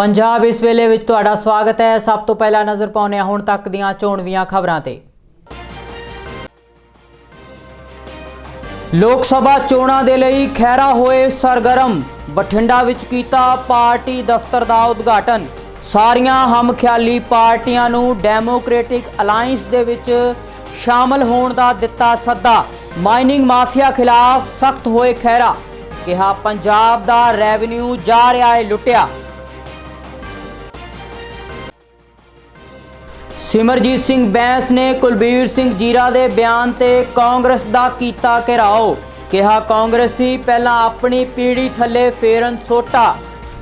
ਪੰਜਾਬ ਇਸ ਵੇਲੇ ਵਿੱਚ ਤੁਹਾਡਾ ਸਵਾਗਤ ਹੈ। ਸਭ ਤੋਂ ਪਹਿਲਾਂ ਨਜ਼ਰ ਪਾਉਂਦੇ ਹਾਂ ਹੁਣ ਤੱਕ ਦੀਆਂ ਚੋਣਵੀਆਂ ਖਬਰਾਂ ਤੇ। ਲੋਕ ਸਭਾ ਚੋਣਾਂ ਦੇ ਲਈ ਖਹਿਰਾ ਹੋਏ ਸਰਗਰਮ। ਬਠਿੰਡਾ ਵਿੱਚ ਕੀਤਾ ਪਾਰਟੀ ਦਫ਼ਤਰ ਦਾ ਉਦਘਾਟਨ। ਸਾਰੀਆਂ ਹਮਖਿਆਲੀ ਪਾਰਟੀਆਂ ਨੂੰ ਡੈਮੋਕ੍ਰੈਟਿਕ ਅਲਾਈਅੰਸ ਦੇ ਵਿੱਚ ਸ਼ਾਮਲ ਹੋਣ ਦਾ ਦਿੱਤਾ ਸੱਦਾ। ਮਾਈਨਿੰਗ ਮਾਫੀਆ ਖਿਲਾਫ ਸਖਤ ਹੋਏ ਖਹਿਰਾ। ਕਿਹਾ, ਪੰਜਾਬ ਦਾ ਰੈਵਨਿਊ ਜਾ ਰਿਹਾ ਹੈ ਲੁੱਟਿਆ। ਸਿਮਰਜੀਤ ਸਿੰਘ ਬੈਂਸ ਨੇ ਕੁਲਬੀਰ ਸਿੰਘ ਜੀਰਾ ਦੇ ਬਿਆਨ ਤੇ ਕਾਂਗਰਸ ਦਾ ਕੀਤਾ ਘਿਰਾਓ। ਕਿਹਾ ਕਾਂਗਰਸੀ ਪਹਿਲਾਂ ਆਪਣੀ ਪੀੜੀ ਥੱਲੇ ਫੇਰਨ ਸੋਟਾ।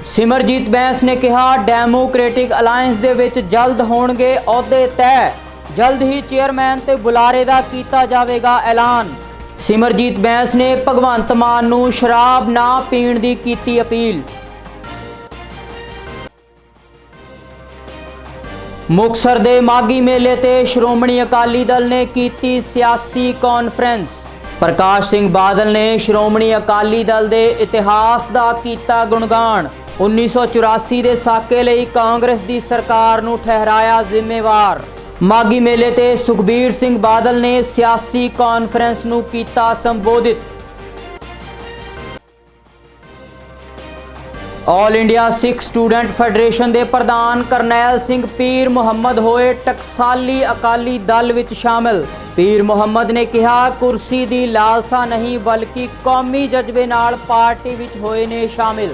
ਸਿਮਰਜੀਤ ਬੈਂਸ ਨੇ ਕਿਹਾ ਡੈਮੋਕ੍ਰੈਟਿਕ ਅਲਾਈਅੰਸ ਦੇ ਵਿੱਚ ਜਲਦ ਹੋਣਗੇ ਅਹੁਦੇ ਤੈਅ ਜਲਦ ਹੀ ਚੇਅਰਮੈਨ ਤੇ ਬੁਲਾਰੇ ਦਾ ਕੀਤਾ ਜਾਵੇਗਾ ਐਲਾਨ। ਸਿਮਰਜੀਤ ਬੈਂਸ ਨੇ ਭਗਵੰਤ ਮਾਨ ਨੂੰ ਸ਼ਰਾਬ ਨਾ ਪੀਣ ਦੀ ਕੀਤੀ ਅਪੀਲ। ਮੁਕਸਰ ਦੇ ਮਾਗੀ ਮੇਲੇ ਤੇ ਸ਼੍ਰੋਮਣੀ ਅਕਾਲੀ ਦਲ ਨੇ ਕੀਤੀ ਸਿਆਸੀ ਕਾਨਫਰੰਸ। ਪ੍ਰਕਾਸ਼ ਸਿੰਘ ਬਾਦਲ ਨੇ ਸ਼੍ਰੋਮਣੀ ਅਕਾਲੀ ਦਲ ਦੇ ਇਤਿਹਾਸ ਦਾ ਕੀਤਾ ਗੁਣਗਾਨ। 1984 ਦੇ ਸਾਕੇ ਲਈ ਕਾਂਗਰਸ ਦੀ ਸਰਕਾਰ ਨੂੰ ਠਹਿਰਾਇਆ ਜ਼ਿੰਮੇਵਾਰ। ਮਾਗੀ ਮੇਲੇ ਤੇ ਸੁਖਬੀਰ ਸਿੰਘ ਬਾਦਲ ਨੇ ਸਿਆਸੀ ਕਾਨਫਰੰਸ ਨੂੰ ਕੀਤਾ ਸੰਬੋਧਿਤ। All India Sikh student federation ਦੇ ਪ੍ਰਧਾਨ ਕਰਨੈਲ ਸਿੰਘ ਪੀਰ ਮੁਹੰਮਦ ਹੋਏ ਟਕਸਾਲੀ ਅਕਾਲੀ ਦਲ ਵਿੱਚ ਸ਼ਾਮਲ। ਪੀਰ ਮੁਹੰਮਦ ਨੇ ਕਿਹਾ, ਕੁਰਸੀ ਦੀ ਲਾਲਸਾ ਨਹੀਂ ਬਲਕਿ ਕੌਮੀ ਜਜ਼ਬੇ ਨਾਲ ਪਾਰਟੀ ਵਿੱਚ ਹੋਏ ਨੇ ਸ਼ਾਮਿਲ।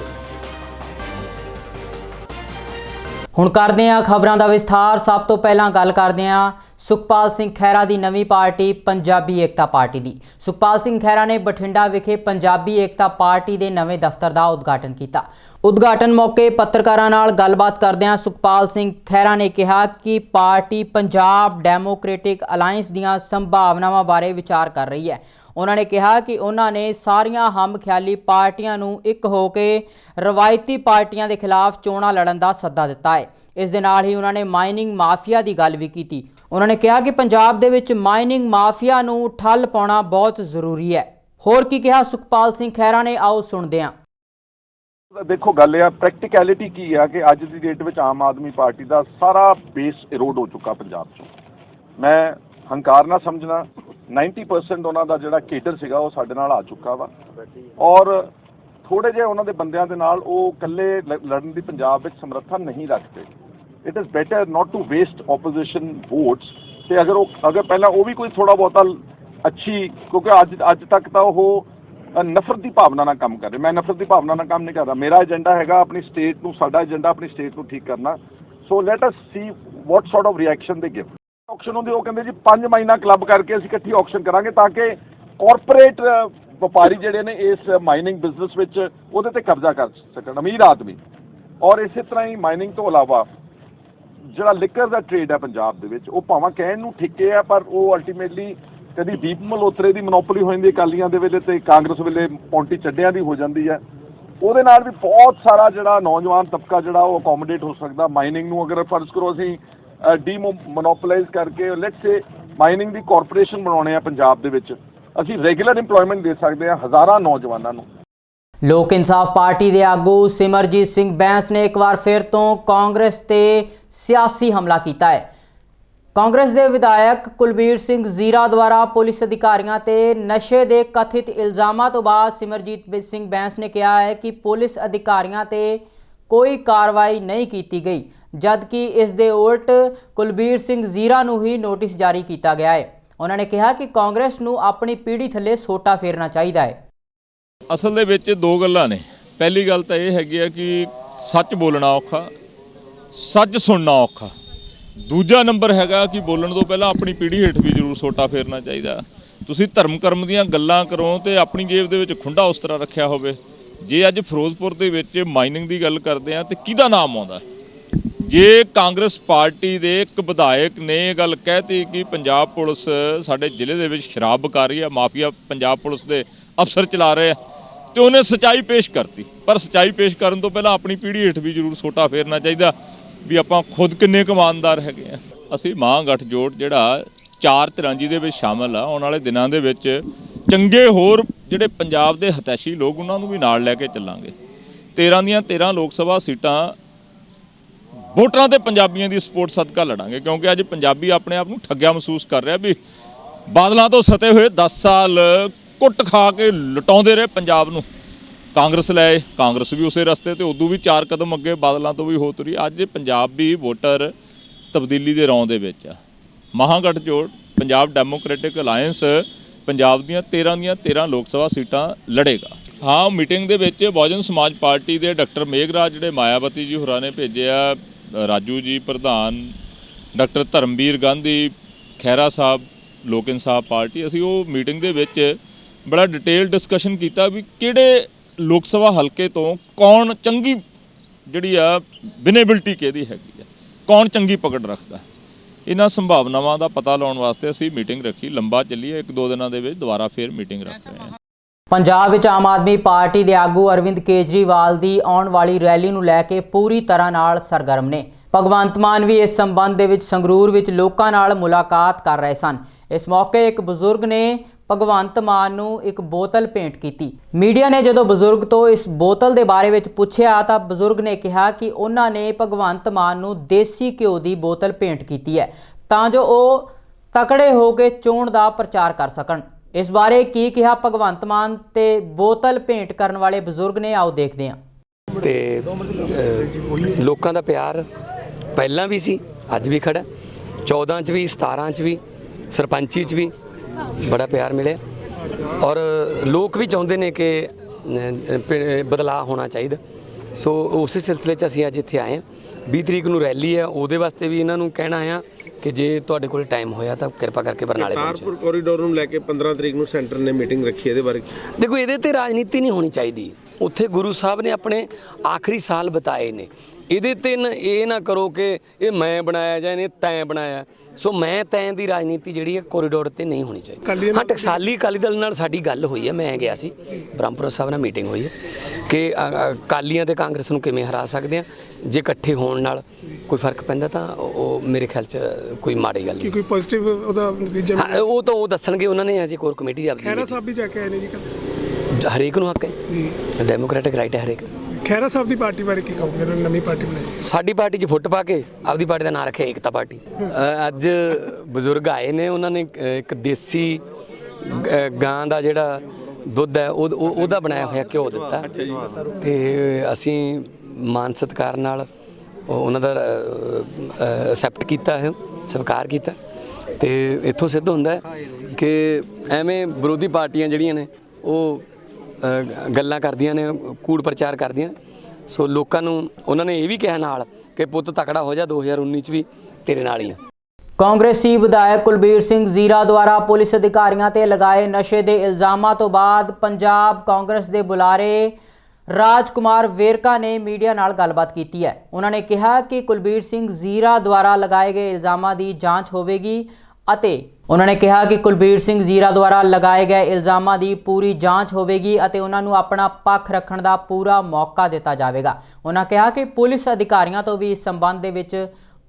ਹੁਣ ਕਰਦੇ ਹਾਂ ਖਬਰਾਂ ਦਾ ਵਿਸਥਾਰ। ਸਭ ਤੋਂ ਪਹਿਲਾਂ ਗੱਲ ਕਰਦੇ ਹਾਂ ਸੁਖਪਾਲ ਸਿੰਘ ਖਹਿਰਾ ਦੀ ਨਵੀਂ ਪਾਰਟੀ, ਪੰਜਾਬੀ ਏਕਤਾ ਪਾਰਟੀ ਦੀ। ਸੁਖਪਾਲ ਸਿੰਘ ਖਹਿਰਾ ਨੇ ਬਠਿੰਡਾ ਵਿਖੇ ਪੰਜਾਬੀ ਏਕਤਾ ਪਾਰਟੀ ਦੇ ਨਵੇਂ ਦਫ਼ਤਰ ਦਾ ਉਦਘਾਟਨ ਕੀਤਾ। ਉਦਘਾਟਨ ਮੌਕੇ ਪੱਤਰਕਾਰਾਂ ਨਾਲ ਗੱਲਬਾਤ ਕਰਦਿਆਂ ਸੁਖਪਾਲ ਸਿੰਘ ਖਹਿਰਾ ਨੇ ਕਿਹਾ ਕਿ ਪਾਰਟੀ ਪੰਜਾਬ ਡੈਮੋਕ੍ਰੈਟਿਕ ਅਲਾਈਅੰਸ ਦੀਆਂ ਸੰਭਾਵਨਾਵਾਂ ਬਾਰੇ ਵਿਚਾਰ ਕਰ ਰਹੀ ਹੈ। ਉਹਨਾਂ ਨੇ ਕਿਹਾ ਕਿ ਉਹਨਾਂ ਨੇ ਸਾਰੀਆਂ ਹਮਖਿਆਲੀ ਪਾਰਟੀਆਂ ਨੂੰ ਇੱਕ ਹੋ ਕੇ ਰਵਾਇਤੀ ਪਾਰਟੀਆਂ ਦੇ ਖਿਲਾਫ ਚੋਣਾਂ ਲੜਨ ਦਾ ਸੱਦਾ ਦਿੱਤਾ ਹੈ। ਇਸ ਦੇ ਨਾਲ ਹੀ ਉਹਨਾਂ ਨੇ ਮਾਈਨਿੰਗ ਮਾਫੀਆ ਦੀ ਗੱਲ ਵੀ ਕੀਤੀ। ਉਹਨਾਂ ਨੇ ਕਿਹਾ ਕਿ ਪੰਜਾਬ ਦੇ ਵਿੱਚ ਮਾਈਨਿੰਗ ਮਾਫੀਆ ਨੂੰ ਠੱਲ ਪਾਉਣਾ ਬਹੁਤ ਜ਼ਰੂਰੀ ਹੈ। ਹੋਰ ਕੀ ਕਿਹਾ ਸੁਖਪਾਲ ਸਿੰਘ ਖਹਿਰਾ ਨੇ? ਆਓ ਸੁਣਦੇ ਹਾਂ। ਦੇਖੋ, ਗੱਲ ਇਹ ਆ ਪ੍ਰੈਕਟੀਕੈਲਿਟੀ ਕੀ ਆ ਕਿ ਅੱਜ ਦੀ ਡੇਟ ਵਿੱਚ ਆਮ ਆਦਮੀ ਪਾਰਟੀ ਦਾ ਸਾਰਾ ਬੇਸ ਇਰੋਡ ਹੋ ਚੁੱਕਾ ਪੰਜਾਬ 'ਚੋਂ। ਮੈਂ ਹੰਕਾਰ ਨਾ ਸਮਝਣਾ 90% ਉਹਨਾਂ ਦਾ ਜਿਹੜਾ ਕੇਡਰ ਸੀਗਾ ਉਹ ਸਾਡੇ ਨਾਲ ਆ ਚੁੱਕਾ ਵਾ। ਔਰ ਥੋੜੇ ਜਿਹੇ ਉਹਨਾਂ ਦੇ ਬੰਦਿਆਂ ਦੇ ਨਾਲ ਉਹ ਇਕੱਲੇ ਲ- ਲੜਨ ਦੀ ਪੰਜਾਬ ਵਿੱਚ ਸਮਰੱਥਾ ਨਹੀਂ ਰੱਖਦੇ। It is better not to waste opposition votes ਤੇ ਅਗਰ ਉਹ, ਅਗਰ ਪਹਿਲਾਂ ਉਹ ਵੀ ਕੋਈ ਥੋੜਾ ਬਹੁਤਾ ਅੱਛੀ, ਕਿਉਂਕਿ ਅੱਜ ਅੱਜ ਤੱਕ ਤਾਂ ਉਹ ਨਫ਼ਰਤ ਦੀ ਭਾਵਨਾ ਨਾਲ ਕੰਮ ਕਰ ਰਹੇ। ਮੈਂ ਨਫ਼ਰਤ ਦੀ ਭਾਵਨਾ ਨਾਲ ਕੰਮ ਨਹੀਂ ਕਰਦਾ। ਮੇਰਾ ਏਜੰਡਾ ਹੈਗਾ ਆਪਣੀ ਸਟੇਟ ਨੂੰ, ਸਾਡਾ ਏਜੰਡਾ ਆਪਣੀ ਸਟੇਟ ਨੂੰ ਠੀਕ ਕਰਨਾ। So let us see what sort of reaction ਦੇ ਗਿਵ ਆਕਸ਼ਨ ਹੁੰਦੀ, ਉਹ ਕਹਿੰਦੇ ਜੀ, ਪੰਜ ਮਹੀਨਾ ਕਲੱਬ ਕਰਕੇ ਅਸੀਂ ਇਕੱਠੀ ਆਕਸ਼ਨ ਕਰਾਂਗੇ ਤਾਂ ਕਿ ਕਾਰਪੋਰੇਟ ਵਪਾਰੀ ਜਿਹੜੇ ਨੇ ਇਸ ਮਾਈਨਿੰਗ ਬਿਜ਼ਨਸ ਵਿੱਚ ਉਹਦੇ ਤੇ ਕਬਜ਼ਾ ਕਰ ਸਕਣ, ਅਮੀਰ ਆਦਮੀ। ਔਰ ਇਸੇ ਤਰ੍ਹਾਂ ਹੀ ਮਾਈਨਿੰਗ ਤੋਂ ਇਲਾਵਾ ਜਿਹੜਾ ਲਿਕਰ ਦਾ ਟ੍ਰੇਡ ਹੈ ਪੰਜਾਬ ਦੇ ਵਿੱਚ, ਉਹ ਭਾਵੇਂ ਕਹਿਣ ਨੂੰ ਠਿੱਕੇ ਆ, ਪਰ ਉਹ ਅਲਟੀਮੇਟਲੀ ਕਦੀ ਦੀਪ ਮਲੋਤਰੇ ਦੀ ਮੋਨੋਪੋਲੀ ਹੋ ਜਾਂਦੀ ਅਕਾਲੀਆਂ ਦੇ ਵੇਲੇ ਤੇ ਕਾਂਗਰਸ ਵੇਲੇ ਪੌਂਟੀ ਚੱਡਿਆਂ ਦੀ ਹੋ ਜਾਂਦੀ ਹੈ। ਉਹਦੇ ਨਾਲ ਵੀ ਬਹੁਤ ਸਾਰਾ ਜਿਹੜਾ ਨੌਜਵਾਨ ਤਬਕਾ ਜਿਹੜਾ ਉਹ ਅਕੋਮੋਡੇਟ ਹੋ ਸਕਦਾ ਮਾਈਨਿੰਗ ਨੂੰ ਅਗਰ ਫਰਜ਼ ਕਰੋ ਅਸੀਂ ਡੀ ਮੋਨੋਪੋਲਾਈਜ਼ ਕਰਕੇ ਲੈਟਸ ਸੇ ਮਾਈਨਿੰਗ ਦੀ ਕਾਰਪੋਰੇਸ਼ਨ ਬਣਾਉਣੇ ਆ ਪੰਜਾਬ ਦੇ ਵਿੱਚ। ਅਸੀਂ ਰੈਗੂਲਰ EMPLOYMENT ਦੇ ਸਕਦੇ ਹਾਂ ਹਜ਼ਾਰਾਂ ਨੌਜਵਾਨਾਂ ਨੂੰ। ਲੋਕ ਇਨਸਾਫ ਪਾਰਟੀ ਦੇ ਆਗੂ ਸਿਮਰਜੀਤ ਸਿੰਘ ਬੈਂਸ ਨੇ ਇੱਕ ਵਾਰ ਫਿਰ ਤੋਂ ਕਾਂਗਰਸ ਤੇ ਸਿਆਸੀ ਹਮਲਾ ਕੀਤਾ ਹੈ। ਕਾਂਗਰਸ ਦੇ ਵਿਧਾਇਕ ਕੁਲਬੀਰ ਸਿੰਘ ਜ਼ੀਰਾ ਦੁਆਰਾ ਪੁਲਿਸ ਅਧਿਕਾਰੀਆਂ ਤੇ ਨਸ਼ੇ ਦੇ ਕਥਿਤ ਇਲਜ਼ਾਮਾਂ ਤੋਂ ਬਾਅਦ ਸਿਮਰਜੀਤ ਸਿੰਘ ਬੈਂਸ ਨੇ ਕਿਹਾ ਹੈ ਕਿ ਪੁਲਿਸ ਅਧਿਕਾਰੀਆਂ ਤੇ ਕੋਈ ਕਾਰਵਾਈ ਨਹੀਂ ਕੀਤੀ ਗਈ, ਜਦਕਿ ਇਸ ਦੇ ਉਲਟ ਕੁਲਬੀਰ ਸਿੰਘ ਜ਼ੀਰਾ ਨੂੰ ਹੀ ਨੋਟਿਸ ਜਾਰੀ ਕੀਤਾ ਗਿਆ ਹੈ। ਉਹਨਾਂ ਨੇ ਕਿਹਾ ਕਿ ਕਾਂਗਰਸ ਨੂੰ ਆਪਣੀ ਪੀੜ੍ਹੀ ਥੱਲੇ ਸੋਟਾ ਫੇਰਨਾ ਚਾਹੀਦਾ ਹੈ। ਅਸਲ ਦੇ ਵਿੱਚ ਦੋ ਗੱਲਾਂ ਨੇ। ਪਹਿਲੀ ਗੱਲ ਤਾਂ ਇਹ ਹੈਗੀ ਆ ਕਿ ਸੱਚ ਬੋਲਣਾ ਔਖਾ, ਸੱਚ ਸੁਣਨਾ ਔਖਾ। ਦੂਜਾ ਨੰਬਰ ਹੈਗਾ ਕਿ ਬੋਲਣ ਤੋਂ ਪਹਿਲਾਂ ਆਪਣੀ ਪੀੜ੍ਹੀ ਹੇਠ ਵੀ ਜ਼ਰੂਰ ਸੋਟਾ ਫੇਰਨਾ ਚਾਹੀਦਾ। ਤੁਸੀਂ ਧਰਮ ਕਰਮ ਦੀਆਂ ਗੱਲਾਂ ਕਰੋ ਤੇ ਆਪਣੀ ਜੇਬ ਦੇ ਵਿੱਚ ਖੁੰਡਾ ਉਸ ਤਰ੍ਹਾਂ ਰੱਖਿਆ ਹੋਵੇ। ਜੇ ਅੱਜ ਫਿਰੋਜ਼ਪੁਰ ਦੇ ਵਿੱਚ ਮਾਈਨਿੰਗ ਦੀ ਗੱਲ ਕਰਦੇ ਆ ਤੇ ਕਿਹਦਾ ਨਾਮ ਆਉਂਦਾ? ਜੇ ਕਾਂਗਰਸ ਪਾਰਟੀ ਦੇ ਇੱਕ ਵਿਧਾਇਕ ਨੇ ਇਹ ਗੱਲ ਕਹਿਤੀ ਕਿ ਪੰਜਾਬ ਪੁਲਿਸ ਸਾਡੇ ਜ਼ਿਲ੍ਹੇ ਦੇ ਵਿੱਚ ਸ਼ਰਾਬ ਬਕਾਰੀ ਆ, ਮਾਫੀਆ ਪੰਜਾਬ ਪੁਲਿਸ ਦੇ ਅਫਸਰ ਚਲਾ ਰਹੇ ਆ, ਤੇ ਉਹਨੇ ਸਚਾਈ ਪੇਸ਼ ਕਰਤੀ। ਪਰ ਸਚਾਈ ਪੇਸ਼ ਕਰਨ ਤੋਂ ਪਹਿਲਾਂ ਆਪਣੀ ਪੀੜ੍ਹੀ ਹੇਠ ਵੀ ਜ਼ਰੂਰ ਸੋਟਾ ਫੇਰਨਾ ਚਾਹੀਦਾ ਵੀ ਆਪਾਂ ਖੁਦ ਕਿੰਨੇ ਕਮਾਨਦਾਰ ਹੈਗੇ ਆ। ਅਸੀਂ ਮਾਂ ਗੱਠਜੋੜ ਜਿਹੜਾ ਚਾਰ ਧਿਰਾਂ ਦੇ ਵਿੱਚ ਸ਼ਾਮਲ ਆ, ਆਉਣ ਵਾਲੇ ਦਿਨਾਂ ਦੇ ਵਿੱਚ ਚੰਗੇ ਹੋਰ ਜਿਹੜੇ ਪੰਜਾਬ ਦੇ ਹਤੈਸ਼ੀ ਲੋਕ ਉਹਨਾਂ ਨੂੰ ਵੀ ਨਾਲ ਲੈ ਕੇ ਚੱਲਾਂਗੇ। 13 ਦੀਆਂ 13 ਲੋਕ ਸਭਾ ਸੀਟਾਂ ਵੋਟਰਾਂ ਤੇ ਪੰਜਾਬੀਆਂ ਦੀ ਸਪੋਰਟ ਸਦਕਾ ਲੜਾਂਗੇ, ਕਿਉਂਕਿ ਅੱਜ ਪੰਜਾਬੀ ਆਪਣੇ ਆਪ ਨੂੰ ਠੱਗਿਆ ਮਹਿਸੂਸ ਕਰ ਰਿਹਾ ਵੀ ਬਾਦਲਾਂ ਤੋਂ ਸਤੇ ਹੋਏ 10 ਸਾਲ ਕੁੱਟ ਖਾ ਕੇ ਲਟਾਉਂਦੇ ਰਹੇ ਪੰਜਾਬ ਨੂੰ। ਕਾਂਗਰਸ ਲੈ ਕਾਂਗਰਸ ਵੀ ਉਸੇ ਰਸਤੇ ਤੇ, ਉਦੋਂ ਵੀ ਚਾਰ ਕਦਮ ਅੱਗੇ ਬਾਦਲਾਂ ਤੋਂ ਵੀ ਹੋ ਤੁਰੀ, ਅੱਜ ਪੰਜਾਬ ਵੀ ਵੋਟਰ ਤਬਦੀਲੀ ਦੇ ਰੌਂ ਦੇ ਵਿੱਚ ਆ। ਮਹਾਗਠਜੋੜ ਪੰਜਾਬ ਡੈਮੋਕ੍ਰੈਟਿਕ ਅਲਾਈਅੰਸ ਪੰਜਾਬ ਦੀਆਂ 13 ਦੀਆਂ 13 ਲੋਕ ਸਭਾ ਸੀਟਾਂ ਲੜੇਗਾ। ਹਾਂ, ਮੀਟਿੰਗ ਦੇ ਵਿੱਚ ਬਹੁਜਨ ਸਮਾਜ ਪਾਰਟੀ ਦੇ ਡਾਕਟਰ ਮੇਘਰਾਜ ਜਿਹੜੇ ਮਾਇਆਵਤੀ ਜੀ ਹੋਰਾਂ ਨੇ ਭੇਜਿਆ ਰਾਜੂ ਜੀ ਪ੍ਰਧਾਨ, ਡਾਕਟਰ ਧਰਮਵੀਰ ਗਾਂਧੀ ਖੈਰਾ ਸਾਹਿਬ, ਲੋਕ ਇਨਸਾਫ ਪਾਰਟੀ, ਅਸੀਂ ਉਹ ਮੀਟਿੰਗ ਦੇ ਵਿੱਚ ਬੜਾ ਡਿਟੇਲ ਡਿਸਕਸ਼ਨ ਕੀਤਾ ਵੀ ਕਿਹੜੇ ਲੋਕ ਸਭਾ ਹਲਕੇ ਤੋਂ ਕੌਣ ਚੰਗੀ ਜਿਹੜੀ ਆ ਵਿਨੇਬਿਲਟੀ ਕਿਹਦੀ ਹੈਗੀ ਆ, ਕੌਣ ਚੰਗੀ ਪਕੜ ਰੱਖਦਾ। ਇਹਨਾਂ ਸੰਭਾਵਨਾਵਾਂ ਦਾ ਪਤਾ ਲਾਉਣ ਵਾਸਤੇ ਅਸੀਂ ਮੀਟਿੰਗ ਰੱਖੀ, ਲੰਬਾ ਚੱਲੀ ਹੈ ਇੱਕ ਦੋ ਦਿਨਾਂ ਦੇ ਵਿੱਚ ਦੁਬਾਰਾ ਫੇਰ ਮੀਟਿੰਗ ਰੱਖ ਰਹੇ ਹਾਂ। ਪੰਜਾਬ ਵਿੱਚ ਆਮ ਆਦਮੀ ਪਾਰਟੀ ਦੇ ਆਗੂ ਅਰਵਿੰਦ ਕੇਜਰੀਵਾਲ ਦੀ ਆਉਣ ਵਾਲੀ ਰੈਲੀ ਨੂੰ ਲੈ ਕੇ ਪੂਰੀ ਤਰ੍ਹਾਂ ਨਾਲ ਸਰਗਰਮ ਨੇ। ਭਗਵੰਤ ਮਾਨ ਵੀ ਇਸ ਸੰਬੰਧ ਦੇ ਵਿੱਚ ਸੰਗਰੂਰ ਵਿੱਚ ਲੋਕਾਂ ਨਾਲ ਮੁਲਾਕਾਤ ਕਰ ਰਹੇ ਸਨ। ਇਸ ਮੌਕੇ ਇੱਕ ਬਜ਼ੁਰਗ ਨੇ ਭਗਵੰਤ ਮਾਨ ਨੂੰ ਇੱਕ ਬੋਤਲ ਭੇਂਟ ਕੀਤੀ। ਮੀਡੀਆ ਨੇ ਜਦੋਂ ਬਜ਼ੁਰਗ ਤੋਂ ਇਸ ਬੋਤਲ ਦੇ ਬਾਰੇ ਵਿੱਚ ਪੁੱਛਿਆ ਤਾਂ ਬਜ਼ੁਰਗ ਨੇ ਕਿਹਾ ਕਿ ਉਹਨਾਂ ਨੇ ਭਗਵੰਤ ਮਾਨ ਨੂੰ ਦੇਸੀ ਘਿਓ ਦੀ ਬੋਤਲ ਭੇਂਟ ਕੀਤੀ ਹੈ ਤਾਂ ਜੋ ਉਹ ਤਕੜੇ ਹੋ ਕੇ ਚੋਣ ਦਾ ਪ੍ਰਚਾਰ ਕਰ ਸਕਣ। ਇਸ ਬਾਰੇ ਕੀ ਕਿਹਾ ਭਗਵੰਤ ਮਾਨ ਤੇ ਬੋਤਲ ਭੇਂਟ ਕਰਨ ਵਾਲੇ ਬਜ਼ੁਰਗ ਨੇ? ਆਓ ਦੇਖਦੇ ਹਾਂ। ਤੇ ਅ, ਲੋਕਾਂ ਦਾ ਪਿਆਰ ਪਹਿਲਾਂ ਵੀ ਸੀ ਅੱਜ ਵੀ ਖੜਾ। 14 ਚ ਵੀ 17 ਚ ਵੀ ਸਰਪੰਚੀ ਚ ਵੀ ਬੜਾ ਪਿਆਰ ਮਿਲਿਆ। ਔਰ ਲੋਕ ਵੀ ਚਾਹੁੰਦੇ ਨੇ ਕਿ ਅ, ਪ- ਬਦਲਾਅ ਹੋਣਾ ਚਾਹੀਦਾ। ਸੋ ਉਸੇ ਸਿਲਸਿਲੇ ਚ ਅਸੀਂ ਅੱਜ ਇੱਥੇ ਆਏ ਹਾਂ। 20 ਤਰੀਕ ਨੂੰ ਰੈਲੀ ਹੈ ਉਹਦੇ ਵਾਸਤੇ ਵੀ ਇਹਨਾਂ ਨੂੰ ਕਹਿਣਾ ਆ ਕਿ ਜੇ ਤੁਹਾਡੇ ਕੋਲ ਟਾਈਮ ਹੋਇਆ ਤਾਂ ਕਿਰਪਾ ਕਰਕੇ ਬਰਨਾਲੇ ਪਹੁੰਚੋ। ਕਾਰਪੁਰ ਕੋਰੀਡੋਰ ਨੂੰ ਲੈ ਕੇ 15 ਤਰੀਕ ਨੂੰ ਸੈਂਟਰ ਨੇ ਮੀਟਿੰਗ ਰੱਖੀ ਇਹਦੇ ਬਾਰੇ। ਦੇਖੋ ਇਹਦੇ ਤੇ ਰਾਜਨੀਤੀ ਨਹੀਂ ਹੋਣੀ ਚਾਹੀਦੀ। ਉੱਥੇ ਗੁਰੂ ਸਾਹਿਬ ਨੇ ਆਪਣੇ ਆਖਰੀ ਸਾਲ ਬਤਾਏ ਨੇ। ਇਹਦੇ ਤੇ ਇਹ ਨਾ ਕਰੋ ਕਿ ਇਹ ਮੈਂ ਬਣਾਇਆ ਜਾਂ ਇਹਨੇ ਤੈਂ ਬਣਾਇਆ। ਸੋ ਮੈਂ ਤੈਂ ਦੀ ਰਾਜਨੀਤੀ ਜਿਹੜੀ ਹੈ ਕੋਰੀਡੋਰ ਤੇ ਨਹੀਂ ਹੋਣੀ ਚਾਹੀਦੀ ਹਾਂ ਟਕਸਾਲੀ ਅਕਾਲੀ ਦਲ ਨਾਲ ਸਾਡੀ ਗੱਲ ਹੋਈ ਹੈ ਮੈਂ ਗਿਆ ਸੀ ਬ੍ਰਹਮਪੁਰ ਸਾਹਿਬ ਨਾਲ ਮੀਟਿੰਗ ਹੋਈ ਹੈ ਕਿ ਅਕਾਲੀਆਂ ਤੇ ਕਾਂਗਰਸ ਨੂੰ ਕਿਵੇਂ ਹਰਾ ਸਕਦੇ ਆ ਜੇ ਇਕੱਠੇ ਹੋਣ ਨਾਲ ਕੋਈ ਫ਼ਰਕ ਪੈਂਦਾ ਤਾਂ ਉਹ ਮੇਰੇ ਖਿਆਲ 'ਚ ਕੋਈ ਮਾੜੀ ਗੱਲ ਕੀ ਨਹੀਂ ਕੋਈ ਪੋਜ਼ਿਟਿਵ ਉਹਦਾ ਨਤੀਜਾ ਹਾਂ, ਉਹ ਤਾਂ ਉਹ ਦੱਸਣਗੇ ਉਹਨਾਂ ਨੇ ਅਜੇ ਕੋਰ ਕਮੇਟੀ ਦੀ ਆਪਦੀ ਖੈਰਾ। ਸਾਹਿਬ ਵੀ ਜਾ ਕੇ ਆਏ ਨੇ ਜੀ। ਹਰੇਕ ਨੂੰ ਹੱਕ ਹੈ ਜੀ ਡੈਮੋਕ੍ਰੈਟਿਕ ਰਾਈਟ ਹੈ ਹਰੇਕ ਦਾ। ਖੈਰਾ ਸਾਹਿਬ ਦੀ ਪਾਰਟੀ ਬਾਰੇ ਕੀ ਕਹੋਗੇ? ਉਹਨਾਂ ਨੇ ਨਵੀਂ ਪਾਰਟੀ ਬਣਾਈ। ਸਾਡੀ ਪਾਰਟੀ 'ਚ ਫੁੱਟ ਪਾ ਕੇ ਆਪਦੀ ਪਾਰਟੀ ਦਾ ਨਾਂ ਰੱਖਿਆ ਏਕਤਾ ਪਾਰਟੀ। ਅ, ਅੱਜ ਬਜ਼ੁਰਗ ਆਏ ਨੇ ਉਹਨਾਂ ਨੇ ਇੱਕ ਦੇਸੀ ਗ- ਗਾਂ ਦਾ ਜਿਹੜਾ ਦੁੱਧ ਹੈ ਉਹ ਉਹ- ਉਹਦਾ ਬਣਾਇਆ ਹੋਇਆ ਘਿਓ ਦਿੱਤਾ। ਤੇ ਅਸੀਂ ਮਾਨ ਸਤਿਕਾਰ ਨਾਲ ਉਹ- ਉਹਨਾਂ ਦਾ ਅਸੈਪਟ ਕੀਤਾ ਹੈ ਸਵੀਕਾਰ ਕੀਤਾ। ਤੇ ਇੱਥੋਂ ਸਿੱਧ ਹੁੰਦਾ ਹੈ ਕਿ ਐਵੇਂ ਵਿਰੋਧੀ ਪਾਰਟੀਆਂ ਜਿਹੜੀਆਂ ਨੇ ਉਹ ਗੱਲਾਂ ਕਰਦੀਆਂ ਨੇ, ਕੂੜ ਪ੍ਰਚਾਰ ਕਰਦੀਆਂ ਸੋ ਲੋਕਾਂ ਨੂੰ, ਉਹਨਾਂ ਨੇ ਇਹ ਵੀ ਕਿਹਾ ਨਾਲ ਕਿ ਪੁੱਤ ਤਕੜਾ ਹੋ ਜਾ 2019 ਚ ਵੀ ਤੇਰੇ ਨਾਲ ਹੀ ਆ। ਕਾਂਗਰਸੀ ਵਿਧਾਇਕ ਕੁਲਬੀਰ ਸਿੰਘ ਜ਼ੀਰਾ ਦੁਆਰਾ ਪੁਲਿਸ ਅਧਿਕਾਰੀਆਂ ਤੇ ਲਗਾਏ ਨਸ਼ੇ ਦੇ ਇਲਜ਼ਾਮਾਂ ਤੋਂ ਬਾਅਦ ਪੰਜਾਬ ਕਾਂਗਰਸ ਦੇ ਬੁਲਾਰੇ ਰਾਜਕੁਮਾਰ ਵੇਰਕਾ ਨੇ ਮੀਡੀਆ ਨਾਲ ਗੱਲਬਾਤ ਕੀਤੀ ਹੈ। ਉਹਨਾਂ ਨੇ ਕਿਹਾ ਕਿ ਕੁਲਬੀਰ ਸਿੰਘ ਜ਼ੀਰਾ ਦੁਆਰਾ ਲਗਾਏ ਗਏ ਇਲਜ਼ਾਮਾਂ ਦੀ ਜਾਂਚ ਹੋਵੇਗੀ। ਅਤੇ ਉਹਨਾਂ ਨੇ ਕਿਹਾ ਕਿ ਕੁਲਬੀਰ ਸਿੰਘ ਜ਼ੀਰਾ ਦੁਆਰਾ ਲਗਾਏ ਗਏ ਇਲਜ਼ਾਮਾਂ ਦੀ ਪੂਰੀ ਜਾਂਚ ਹੋਵੇਗੀ ਅਤੇ ਉਹਨਾਂ ਨੂੰ ਆਪਣਾ ਪੱਖ ਰੱਖਣ ਦਾ ਪੂਰਾ ਮੌਕਾ ਦਿੱਤਾ ਜਾਵੇਗਾ। ਉਹਨਾਂ ਕਿਹਾ ਕਿ ਪੁਲਿਸ ਅਧਿਕਾਰੀਆਂ ਤੋਂ ਵੀ ਇਸ ਸੰਬੰਧ ਦੇ ਵਿੱਚ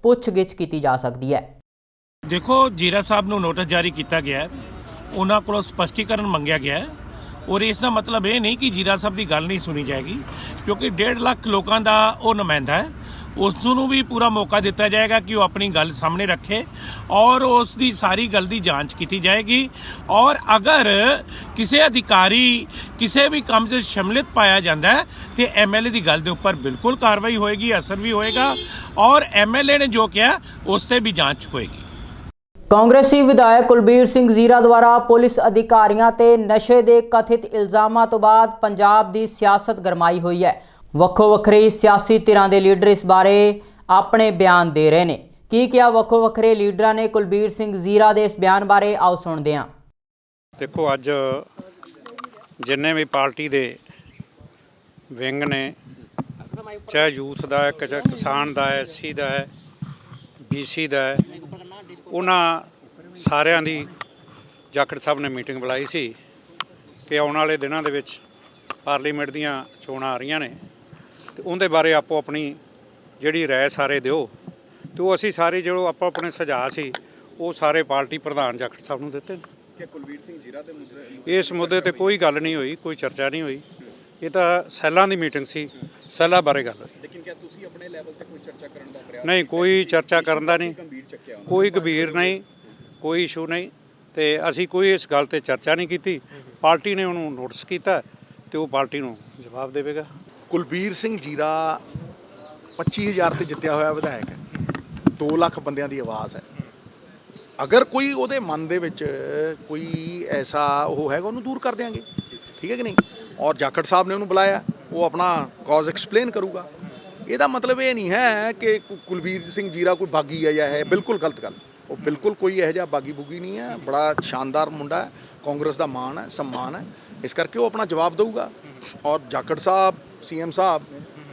ਪੁੱਛਗਿੱਛ ਕੀਤੀ ਜਾ ਸਕਦੀ ਹੈ। ਦੇਖੋ, ਜੀਰਾ ਸਾਹਿਬ ਨੂੰ ਨੋਟਿਸ ਜਾਰੀ ਕੀਤਾ ਗਿਆ ਹੈ। ਉਹਨਾਂ ਕੋਲੋਂ ਸਪਸ਼ਟੀਕਰਨ ਮੰਗਿਆ ਗਿਆ ਹੈ। ਔਰ ਇਸ ਦਾ ਮਤਲਬ ਇਹ ਨਹੀਂ ਕਿ ਜੀਰਾ ਸਾਹਿਬ ਦੀ ਗੱਲ ਨਹੀਂ ਸੁਣੀ ਜਾਏਗੀ, ਕਿਉਂਕਿ 1.5 ਲੱਖ ਲੋਕਾਂ ਦਾ ਉਹ ਨੁਮਾਇੰਦਾ ਹੈ। ਉਸ ਨੂੰ ਵੀ ਪੂਰਾ ਮੌਕਾ ਦਿੱਤਾ ਜਾਏਗਾ ਕਿ ਉਹ ਆਪਣੀ ਗੱਲ ਸਾਹਮਣੇ ਰੱਖੇ ਔਰ ਉਸ ਦੀ ਸਾਰੀ ਗੱਲ ਦੀ ਜਾਂਚ ਕੀਤੀ ਜਾਏਗੀ। ਔਰ ਅਗਰ ਕਿਸੇ ਅਧਿਕਾਰੀ ਕਿਸੇ ਵੀ ਕੰਮ 'ਚ ਸ਼ਮਲਿਤ ਪਾਇਆ ਜਾਂਦਾ ਹੈ, ਤੇ ਐਮਐਲਏ ਦੀ ਗੱਲ ਦੇ ਉੱਪਰ ਬਿਲਕੁਲ ਕਾਰਵਾਈ ਹੋਏਗੀ, ਅਸਰ ਵੀ ਹੋਏਗਾ ਔਰ ਐਮਐਲਏ ਨੇ ਜੋ ਕਿਹਾ, ਉਸ ਤੇ ਵੀ ਜਾਂਚ ਹੋਏਗੀ। ਕਾਂਗਰਸੀ ਵਿਧਾਇਕ ਕੁਲਬੀਰ ਸਿੰਘ ਜ਼ੀਰਾ ਦੁਆਰਾ ਪੁਲਿਸ ਅਧਿਕਾਰੀਆਂ ਤੇ ਨਸ਼ੇ ਦੇ ਕਥਿਤ ਇਲਜ਼ਾਮਾਂ ਤੋਂ ਬਾਅਦ ਪੰਜਾਬ ਦੀ ਸਿਆਸਤ ਗਰਮਾਈ ਹੋਈ ਹੈ। ਵੱਖੋ ਵੱਖਰੇ ਸਿਆਸੀ ਧਿਰਾਂ ਦੇ ਲੀਡਰ ਇਸ ਬਾਰੇ ਆਪਣੇ ਬਿਆਨ ਦੇ ਰਹੇ ਨੇ। ਕੀ ਕਿਹਾ ਵੱਖੋ ਵੱਖਰੇ ਲੀਡਰਾਂ ਨੇ? ਕੁਲਬੀਰ ਸਿੰਘ ਜ਼ੀਰਾ ਦੇ ਇਸ ਬਿਆਨ ਬਾਰੇ ਆਓ ਸੁਣਦੇ ਹਾਂ। ਦੇਖੋ, ਅੱਜ ਜਿੰਨੇ ਵੀ ਪਾਰਟੀ ਦੇ ਵਿੰਗ ਨੇ, ਚਾਹੇ ਯੂਥ ਦਾ ਹੈ, ਚਾਹੇ ਕਿਸਾਨ ਦਾ ਹੈ ਐਸਸੀ ਦਾ ਹੈ ਬੀਸੀ ਦਾ ਹੈ, ਉਹਨਾਂ ਸਾਰਿਆਂ ਦੀ ਜਾਖੜ ਸਾਹਿਬ ਨੇ ਮੀਟਿੰਗ ਬੁਲਾਈ ਸੀ ਕਿ ਆਉਣ ਵਾਲੇ ਦਿਨਾਂ ਦੇ ਵਿੱਚ ਪਾਰਲੀਮੈਂਟ ਦੀਆਂ ਚੋਣਾਂ ਆ ਰਹੀਆਂ ਨੇ। ਤੇ ਉਹਦੇ ਬਾਰੇ ਆਪੋ ਆਪਣੀ ਜਿਹੜੀ ਰਾਏ ਸਾਰੇ ਦਿਓ। ਤੇ ਉਹ ਅਸੀਂ ਸਾਰੇ ਜੋ ਆਪੋ ਆਪਣੇ ਸੁਝਾਅ ਸੀ ਉਹ ਸਾਰੇ ਪਾਰਟੀ ਪ੍ਰਧਾਨ ਜਾਖੜ ਸਾਹਿਬ ਨੂੰ ਦਿੱਤੇ। ਨੇ ਕਿ ਕੁਲਵੀਰ ਸਿੰਘ ਜੀਰਾ ਦੇ ਮੁੱਦੇ ਇਸ ਮੁੱਦੇ ਤੇ ਕੋਈ ਗੱਲ ਨਹੀਂ ਹੋਈ ਕੋਈ ਚਰਚਾ ਨਹੀਂ ਹੋਈ। ਇਹ ਤਾਂ ਸੈੱਲਾਂ ਦੀ ਮੀਟਿੰਗ ਸੀ ਸੈੱਲਾਂ ਬਾਰੇ ਗੱਲ ਹੋਈ। ਕਿਹਾ ਤੁਸੀਂ ਆਪਣੇ ਲੈਵਲ ਤੇ ਕੋਈ ਚਰਚਾ ਕਰਨ ਦਾ ਪ੍ਰਯਾਸ ਨਹੀਂ ਕੋਈ ਚਰਚਾ ਕਰਨ ਦਾ ਨਹੀਂ। ਕੋਈ ਗੰਭੀਰ ਨਹੀਂ ਕੋਈ ਇਸ਼ੂ ਨਹੀਂ। ਤੇ ਅਸੀਂ ਕੋਈ ਇਸ ਗੱਲ ਤੇ ਚਰਚਾ ਨਹੀਂ ਕੀਤੀ। ਪਾਰਟੀ ਨੇ ਉਹਨੂੰ ਨੋਟਿਸ ਕੀਤਾ ਤੇ ਉਹ ਪਾਰਟੀ ਨੂੰ ਜਵਾਬ ਦੇਵੇਗਾ। ਕੁਲਬੀਰ ਸਿੰਘ ਜੀਰਾ 25000 ਤੇ ਜਿੱਤਿਆ ਹੋਇਆ ਵਿਧਾਇਕ ਹੈ। 2 ਲੱਖ ਬੰਦਿਆਂ ਦੀ ਆਵਾਜ਼ ਹੈ। ਅਗਰ ਕੋਈ ਉਹਦੇ ਮਨ ਦੇ ਵਿੱਚ ਕੋਈ ਐਸਾ ਉਹ ਹੈਗਾ, ਉਹਨੂੰ ਦੂਰ ਕਰ ਦੇਾਂਗੇ ਠੀਕ ਹੈ ਕਿ ਨਹੀਂ? ਔਰ ਜਾਖੜ ਸਾਹਿਬ ਨੇ ਉਹਨੂੰ ਬੁਲਾਇਆ। ਉਹ ਆਪਣਾ ਕੌਜ਼ ਐਕਸਪਲੇਨ ਕਰੂਗਾ। ਇਹਦਾ ਮਤਲਬ ਇਹ ਨਹੀਂ ਹੈ ਕਿ, ਕੁਲਬੀਰ ਸਿੰਘ ਜੀਰਾ ਕੋਈ ਬਾਗੀ ਹੈ ਜਾਂ ਹੈ। ਬਿਲਕੁਲ ਗਲਤ ਗੱਲ। ਉਹ ਬਿਲਕੁਲ ਕੋਈ ਇਹੋ ਜਿਹਾ ਬਾਗੀ ਬੁਗੀ ਨਹੀਂ ਹੈ। ਬੜਾ ਸ਼ਾਨਦਾਰ ਮੁੰਡਾ ਹੈ। ਕਾਂਗਰਸ ਦਾ ਮਾਣ ਹੈ, ਸਨਮਾਨ ਹੈ। ਇਸ ਕਰਕੇ ਉਹ ਆਪਣਾ ਜਵਾਬ ਦੇਊਗਾ। ਔਰ ਜਾਖੜ ਸਾਹਿਬ ਸੀਐਮ ਸਾਹਿਬ,